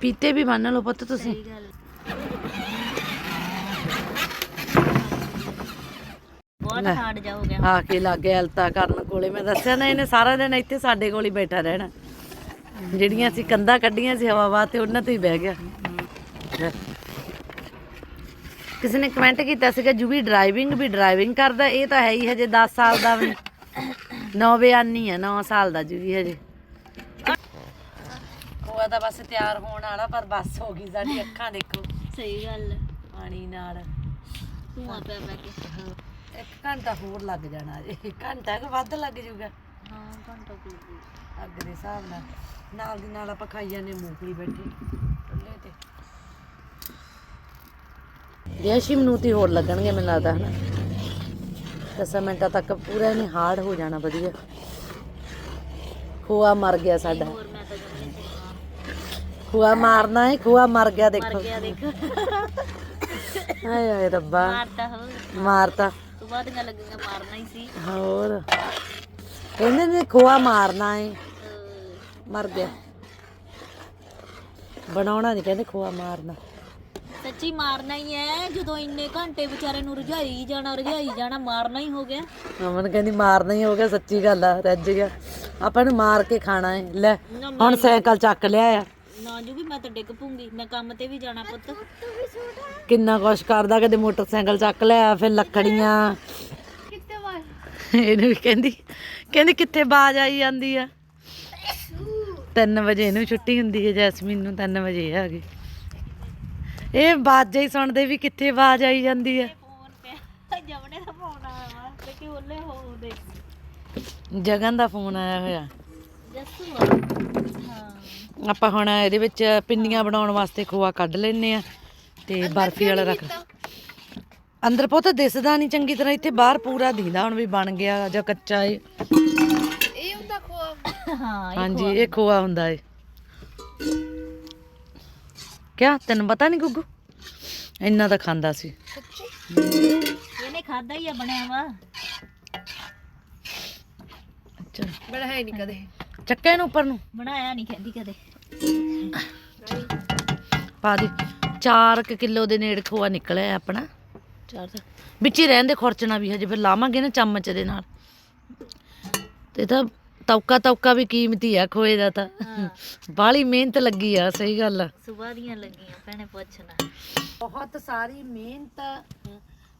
ਪੀਤੇ ਵੀ ਬੰਨ ਲਓ ਪੁੱਤ ਤੁਸੀਂ। ਸਹੀ ਗੱਲ। ਬਹੁਤ ਹਾਰਡ ਜਾ ਹੋ ਗਿਆ। ਆ ਕੇ ਲੱਗੇ ਅਲਤਾ ਕਰਨ ਕੋਲੇ। ਮੈਂ ਦੱਸਿਆ ਨਾ ਇਹਨੇ ਸਾਰਾ ਦਿਨ ਇੱਥੇ ਸਾਡੇ ਕੋਲ ਹੀ ਬੈਠਾ ਰਹਿਣਾ। ਜਿਹੜੀਆਂ ਅਸੀਂ ਕੰਧਾਂ ਕੱਢੀਆਂ ਸੀ ਹਵਾ ਵਾਸਤੇ ਉਹਨਾਂ ਤੇ ਹੀ ਬਹਿ ਗਿਆ। ਕਿਸੇ ਨੇ ਕਮੈਂਟ ਕੀਤਾ ਸੀਗਾ ਜੁਬੀ ਡਰਾਈਵਿੰਗ ਵੀ ਡਰਾਈਵਿੰਗ ਕਰਦਾ ਇਹ ਤਾਂ ਹੈ ਹੀ ਹਜੇ 10 ਸਾਲ ਦਾ ਵੀ। ਨੌ ਬਿਆਨੀ ਆ 9 ਸਾਲ ਦਾ ਜੁਬੀ ਹਜੇ। ਹੋਆ ਤਾਂ ਬਸ ਤਿਆਰ ਹੋਣ ਵਾਲਾ ਪਰ ਬੱਸ ਹੋ ਗਈ ਸਾਡੀ ਅੱਖਾਂ ਦੇਖੋ। ਸਹੀ ਗੱਲ ਪਾਣੀ ਨਾਲ। ਧੂਆਂ ਪੈ ਪੈ ਕੇ। ਇੱਕ ਘੰਟਾ ਹੋਰ ਲੱਗ ਜਾਣਾ ਜੇ ਘੰਟਾ ਕੁ ਵੱਧ ਲੱਗ ਜਾਊਗਾ। ਹਾਂ ਘੰਟਾ ਪੀ ਅੱਗ ਦੇ ਹਿਸਾਬ ਨਾਲ ਨਾਲ ਦੀ ਨਾਲ ਆਪਾਂ ਖਾਈ ਜਾਂਦੇ ਮੂੰਗਫਲੀ ਬੈਠੇ ਟੁੱਲੇ ਤੇ। ਯਸ਼ੀ ਮਨੂਤੀ ਹੋਰ ਲੱਗਣਗੇ ਮੈਨੂੰ ਲੱਗਦਾ ਹਨਾ। ਦਸਾਂ ਮਿੰਟਾਂ ਤੱਕ ਪੂਰਾ ਇਹਨੇ ਹਾਰਡ ਹੋ ਜਾਣਾ ਵਧੀਆ। ਖੋਆ ਮਰ ਗਿਆ ਸਾਡਾ। ਹੋਰ ਮੈਂ ਤਾਂ ਖੋਆ ਮਾਰਨਾ ਹੈ ਖੋਆ ਮਰ ਗਿਆ ਦੇਖੋ ਮਰ ਗਿਆ ਦੇਖ। ਹਾਏ ਹਾਏ ਰੱਬਾ। ਮਾਰਤਾ ਹੋ ਮਾਰਤਾ। ਤੂੰ ਬਾਅਦ ਮਾਰਨਾ ਹੀ ਸੀ। ਹੋਰ। ਕਹਿੰਦੇ ਨੇ ਖੋਆ ਮਾਰਨਾ ਹੈ। ਅਹ ਮਰ ਗਿਆ। ਬਣਾਉਣਾ ਨਹੀਂ ਕਹਿੰਦੇ ਖੋਆ ਮਾਰਨਾ। ਸੱਚੀ ਮਾਰਨਾ ਹੀ ਹੈ ਜਦੋਂ ਇੰਨੇ ਘੰਟੇ ਵਿਚਾਰੇ ਨੂੰ ਰਝਾਈ ਜਾਣਾ ਰਝਾਈ ਜਾਣਾ ਮਾਰਨਾ ਹੀ ਹੋ ਗਿਆ। ਅਮਨ ਕਹਿੰਦੀ ਮਾਰਨਾ ਹੀ ਹੋ ਗਿਆ ਸੱਚੀ ਗੱਲ ਆ ਰੱਜ ਗਿਆ। ਆਪਾਂ ਨੂੰ ਮਾਰ ਕੇ ਖਾਣਾ ਹੈ ਲੈ ਹੁਣ ਸਾਈਕਲ ਚੱਕ ਲਿਆ ਆ। ਨਾ ਜੂ ਵੀ ਮੈਂ ਤਾਂ ਡਿੱਗ ਪੂੰਗੀ ਮੈਂ ਕੰਮ ਤੇ ਵੀ ਜਾਣਾ ਪੁੱਤ। ਕਿੰਨਾ ਕੁਛ ਕਰਦਾ ਕਦੇ ਮੋਟਰਸਾਈਕਲ ਚੱਕ ਲਿਆ ਫਿਰ ਲੱਕੜੀਆਂ। ਕਿੱਥੇ ਵਾਰ ਇਹਨੂੰ ਵੀ ਕਹਿੰਦੀ ਕਹਿੰਦੀ ਕਿੱਥੇ ਬਾਜ ਆਈ ਜਾਂਦੀ ਆ? 3 ਵਜੇ ਇਹਨੂੰ ਛੁੱਟੀ ਹੁੰਦੀ ਹੈ ਜੈਸਮੀਨ ਨੂੰ 3 ਵਜੇ ਆ ਗਈ। ਇਹ ਬਾਜਾਂ ਹੀ ਸੁਣਦੇ ਵੀ ਕਿੱਥੇ ਬਾਜ ਆਈ ਜਾਂਦੀ ਆ। ਫੋਨ ਪਿਆ ਜਮਨੇ ਦਾ ਫੋਨ ਆਇਆ ਵਾ ਤੇ ਕਿ ਉਹਲੇ ਹੋ ਦੇ ਜਗਨ ਦਾ ਫੋਨ ਆਇਆ ਹੋਇਆ। ਜੱਸੂ ਆ। ਹਾਂ ਆਪਾਂ ਹੁਣ ਇਹਦੇ ਵਿੱਚ ਪਿੰਨੀਆਂ ਬਣਾਉਣ ਵਾਸਤੇ ਖੋਆ ਕੱਢ ਲੈਨੇ ਆ ਤੇ ਬਰਫੀ ਵਾਲਾ ਰੱਖ ਅੰਦਰ ਪੁੱਤ ਦਿਸਦਾ ਨਹੀਂ ਚੰਗੀ ਤਰ੍ਹਾਂ ਇੱਥੇ ਬਾਹਰ ਪੂਰਾ ਦਿਖਦਾ ਹੁਣ ਵੀ ਬਣ ਗਿਆ ਜਾਂ ਕੱਚਾ ਏ। ਹਾਂ ਇਹ ਹਾਂਜੀ ਇਹ ਖੋਆ ਹੁੰਦਾ ਏ। ਕਿਆ ਤੈਨੂੰ ਪਤਾ ਨਹੀਂ ਗੁੱਗੂ? ਇੰਨਾ ਤਾਂ ਖਾਂਦਾ ਸੀ। ਇਹਨੇ ਖਾਦਾ ਹੀ ਆ ਬਣਿਆ ਵਾ। ਅੱਛਾ। ਬਣਾਇਆ ਨਹੀਂ ਕਦੇ। ਚੱਕਾ ਇਹਨੂੰ ਉੱਪਰ ਨੂੰ? ਬਣਾਇਆ ਨਹੀਂ ਕਹਿੰਦੀ ਕਦੇ। ਪਾ ਦੇ। 4 ਕਿਲੋ ਦੇ ਨੇੜੇ ਖੋਆ ਨਿਕਲਿਆ ਆਪਣਾ। ਚਾਰ ਤਾਂ ਵਿੱਚ ਹੀ ਰਹਿੰਦੇ ਖੁਰਚਣਾ ਵੀ ਹਜੇ ਫਿਰ ਲਾਵਾਂਗੇ ਨਾ ਚਮਚ ਦੇ ਨਾਲ। ਤੇ ਤਾਂ ਤੌਕਾ ਤੌਕਾ ਵੀ ਕੀਮਤੀ ਆ ਖੋਏ ਦਾ ਤਾਂ। ਹਾਂ। ਬਾਹਲੀ ਮਿਹਨਤ ਲੱਗੀ ਆ ਸਹੀ ਗੱਲ ਆ। ਸਵੇਰ ਦੀਆਂ ਲੱਗੀਆਂ ਭੈਣੇ ਪੁੱਛਣਾ ਬਹੁਤ ਸਾਰੀ ਮਿਹਨਤ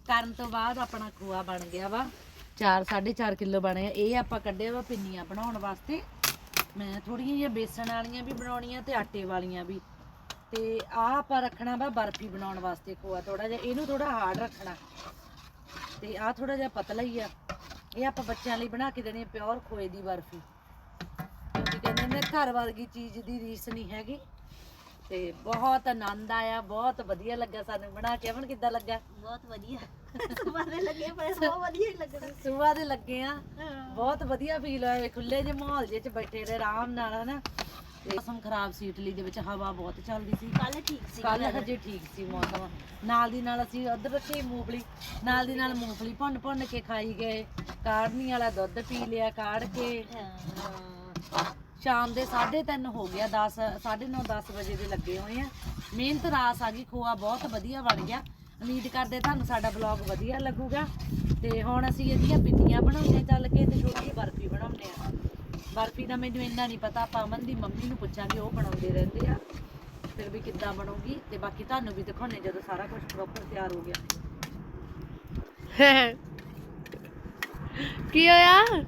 ਕਰਨ ਤੋਂ ਬਾਅਦ ਆਪਣਾ ਖੋਆ ਬਣ ਗਿਆ ਵਾ। 4 4.5 ਕਿਲੋ ਬਣਿਆ ਇਹ ਆਪਾਂ ਕੱਢਿਆ ਵਾ ਪਿੰਨੀਆਂ ਬਣਾਉਣ ਵਾਸਤੇ। ਮੈਂ ਥੋੜੀਆਂ ਜਿਹੀਆਂ ਬੇਸਣ ਵਾਲੀਆਂ ਵੀ ਬਣਾਉਣੀਆਂ ਤੇ ਆਟੇ ਵਾਲੀਆਂ ਵੀ। ਤੇ ਆਹ ਆਪਾਂ ਰੱਖਣਾ ਵਾ ਬਰਫੀ ਬਣਾਉਣ ਵਾਸਤੇ ਖੋਆ ਥੋੜਾ ਜਿਹਾ, ਇਹਨੂੰ ਥੋੜਾ ਹਾਰਡ ਰੱਖਣਾ। ਤੇ ਆਹ ਥੋੜਾ ਜਿਹਾ ਪਤਲਾ ਹੀ ਆ। ਇਹ ਆਪਾਂ ਬੱਚਿਆਂ ਲਈ ਬਣਾ ਕੇ ਦੇਣੀ ਪਿਓਰ ਖੋਏ ਦੀ ਬਰਫੀ। ਕਿਉਂਕਿ ਕਹਿੰਦੇ ਨੇ ਘਰ ਵਰਗੀ ਚੀਜ਼ ਦੀ ਰੀਸ ਨਹੀਂ ਹੈਗੀ। ਤੇ ਬਹੁਤ ਆਨੰਦ ਆਇਆ ਬਹੁਤ ਵਧੀਆ ਲੱਗਾ ਸਾਨੂੰ। ਬਣਾ ਕੇ ਅਮਨ ਕਿੱਦਾਂ ਲੱਗਾ? ਬਹੁਤ ਵਧੀਆ। ਸਵੇਰ ਦੇ ਲੱਗੇ ਪਰ ਬਹੁਤ ਵਧੀਆ ਹੀ ਲੱਗਣਾ ਦੇ ਲੱਗੇ ਆ। ਬਹੁਤ ਵਧੀਆ ਫੀਲ ਹੋਇਆ ਖੁੱਲੇ ਜਿਹੇ ਮਾਹੌਲ ਜਿਹੇ ਚ ਬੈਠੇ ਰਹੇ ਆਰਾਮ ਨਾਲ ਹਨਾ। ਮੌਸਮ ਖਰਾਬ ਸੀ ਇਟਲੀ ਦੇ ਵਿੱਚ ਹਵਾ ਬਹੁਤ ਚੱਲਦੀ ਸੀ। ਕੱਲ ਠੀਕ ਸੀ। ਕੱਲ ਹਜੇ ਠੀਕ ਸੀ ਮੌਸਮ। ਨਾਲ ਦੀ ਨਾਲ ਅਸੀਂ ਉਧਰ ਰੱਖੀ ਮੂੰਗਫਲੀ। ਨਾਲ ਦੀ ਨਾਲ ਮੂੰਗਫਲੀ ਭੁੰਨ ਭੁੰਨ ਕੇ ਖਾਈ ਗਏ। ਕਾੜਨੀ ਵਾਲਾ ਦੁੱਧ ਪੀ ਲਿਆ ਕਾੜ ਕੇ। ਸ਼ਾਮ ਦੇ 3:30 ਹੋ ਗਿਆ 10 9:30 10 ਵਜੇ ਦੇ ਲੱਗੇ ਹੋਏ ਆ। ਮਿਹਨਤ, ਰਾਸ ਆ ਗਈ, ਖੋਆ ਬਹੁਤ ਵਧੀਆ ਬਣ ਗਿਆ। ਉਮੀਦ ਕਰਦੇ ਤੁਹਾਨੂੰ ਸਾਡਾ ਬਲੌਗ ਵਧੀਆ ਲੱਗੂਗਾ। ਤੇ ਹੁਣ ਅਸੀਂ ਇਹਦੀਆਂ ਪਿੰਨੀਆਂ ਬਣਾਉਂਦੇ ਹਾਂ ਚੱਲ ਕੇ ਤੇ ਛੋਟੀ ਬਰਫੀ ਬਣਾਉਂਦੇ ਆ ਬਰਫੀ ਦਾ ਮੈਨੂੰ ਇੰਨਾ ਨਹੀਂ ਪਤਾ ਆਪਾਂ ਅਮਨ ਦੀ ਮੰਮੀ ਨੂੰ ਪੁੱਛਾਂਗੇ, ਉਹ ਬਣਾਉਂਦੇ ਰਹਿੰਦੇ ਆ। ਫਿਰ ਵੀ ਕਿੱਦਾਂ ਬਣੂਗੀ ਤੇ ਬਾਕੀ ਤੁਹਾਨੂੰ ਵੀ ਦਿਖਾਉਣੇ ਜਦੋਂ ਸਾਰਾ ਕੁਝ ਪ੍ਰੋਪਰ ਤਿਆਰ ਹੋ ਗਿਆ। ਕੀ ਹੋਇਆ?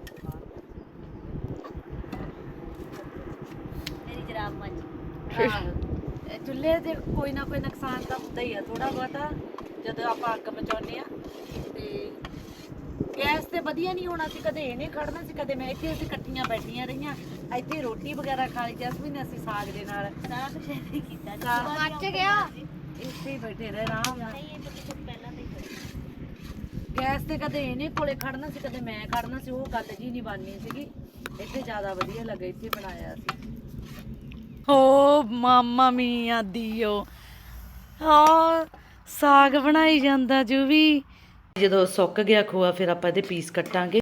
ਚੁੱਲ੍ਹੇ ਦੇ ਕੋਈ ਨਾ ਕੋਈ ਨੁਕਸਾਨ ਤਾਂ ਹੁੰਦਾ ਹੀ ਆ ਥੋੜਾ ਬਹੁਤਾ ਜਦੋਂ ਆਪਾਂ ਅੱਗ ਮਚਾਉਂਦੇ ਆ। ਤੇ ਗੈਸ ਤੇ ਵਧੀਆ ਨਹੀਂ ਹੋਣਾ ਸੀ ਕਦੇ ਇਹਨੇ ਖੜਨਾ ਸੀ ਕਦੇ ਮੈਂ ਇੱਥੇ ਅਸੀਂ ਇਕੱਠੀਆਂ ਬੈਠੀਆਂ ਰਹੀਆਂ। ਇੱਥੇ ਰੋਟੀ ਵਗੈਰਾ ਖਾ ਲਈ ਜਸਮੀਨ ਅਸੀਂ ਸਾਗ ਦੇ ਨਾਲ। ਸਾਰਾ ਕੁਝ ਐਵੇਂ ਹੀ ਕੀਤਾ ਸਾਗ ਮੱਚ ਗਿਆ। ਇੱਥੇ ਹੀ ਬੈਠੇ ਰਹੇ ਆਰਾਮ ਨਾਲ। ਨਹੀਂ ਇਹ ਤਾਂ ਕੁਝ ਪਹਿਲਾਂ ਦੇ ਗੈਸ ਤੇ ਕਦੇ ਇਹਨੇ ਕੋਲੇ ਖੜਨਾ ਸੀ ਕਦੇ ਮੈਂ ਖੜਨਾ ਸੀ ਉਹ ਗੱਲ ਜੀ ਨਹੀਂ ਬਣਨੀ ਸੀਗੀ। ਇੱਥੇ ਜ਼ਿਆਦਾ ਵਧੀਆ ਲੱਗਾ ਇੱਥੇ ਬਣਾਇਆ ਸੀ। ਓ ਮਾਮਾ ਮੀਆਂ ਦੀਓ। ਹਾਂ, ਸਾਗ ਬਣਾਈ ਜਾਂਦਾ ਜੂ ਵੀ। ਜਦੋਂ ਸੁੱਕ ਗਿਆ ਖੋਆ, ਫਿਰ ਆਪਾਂ ਇਹਦੇ ਪੀਸ ਕੱਟਾਂਗੇ।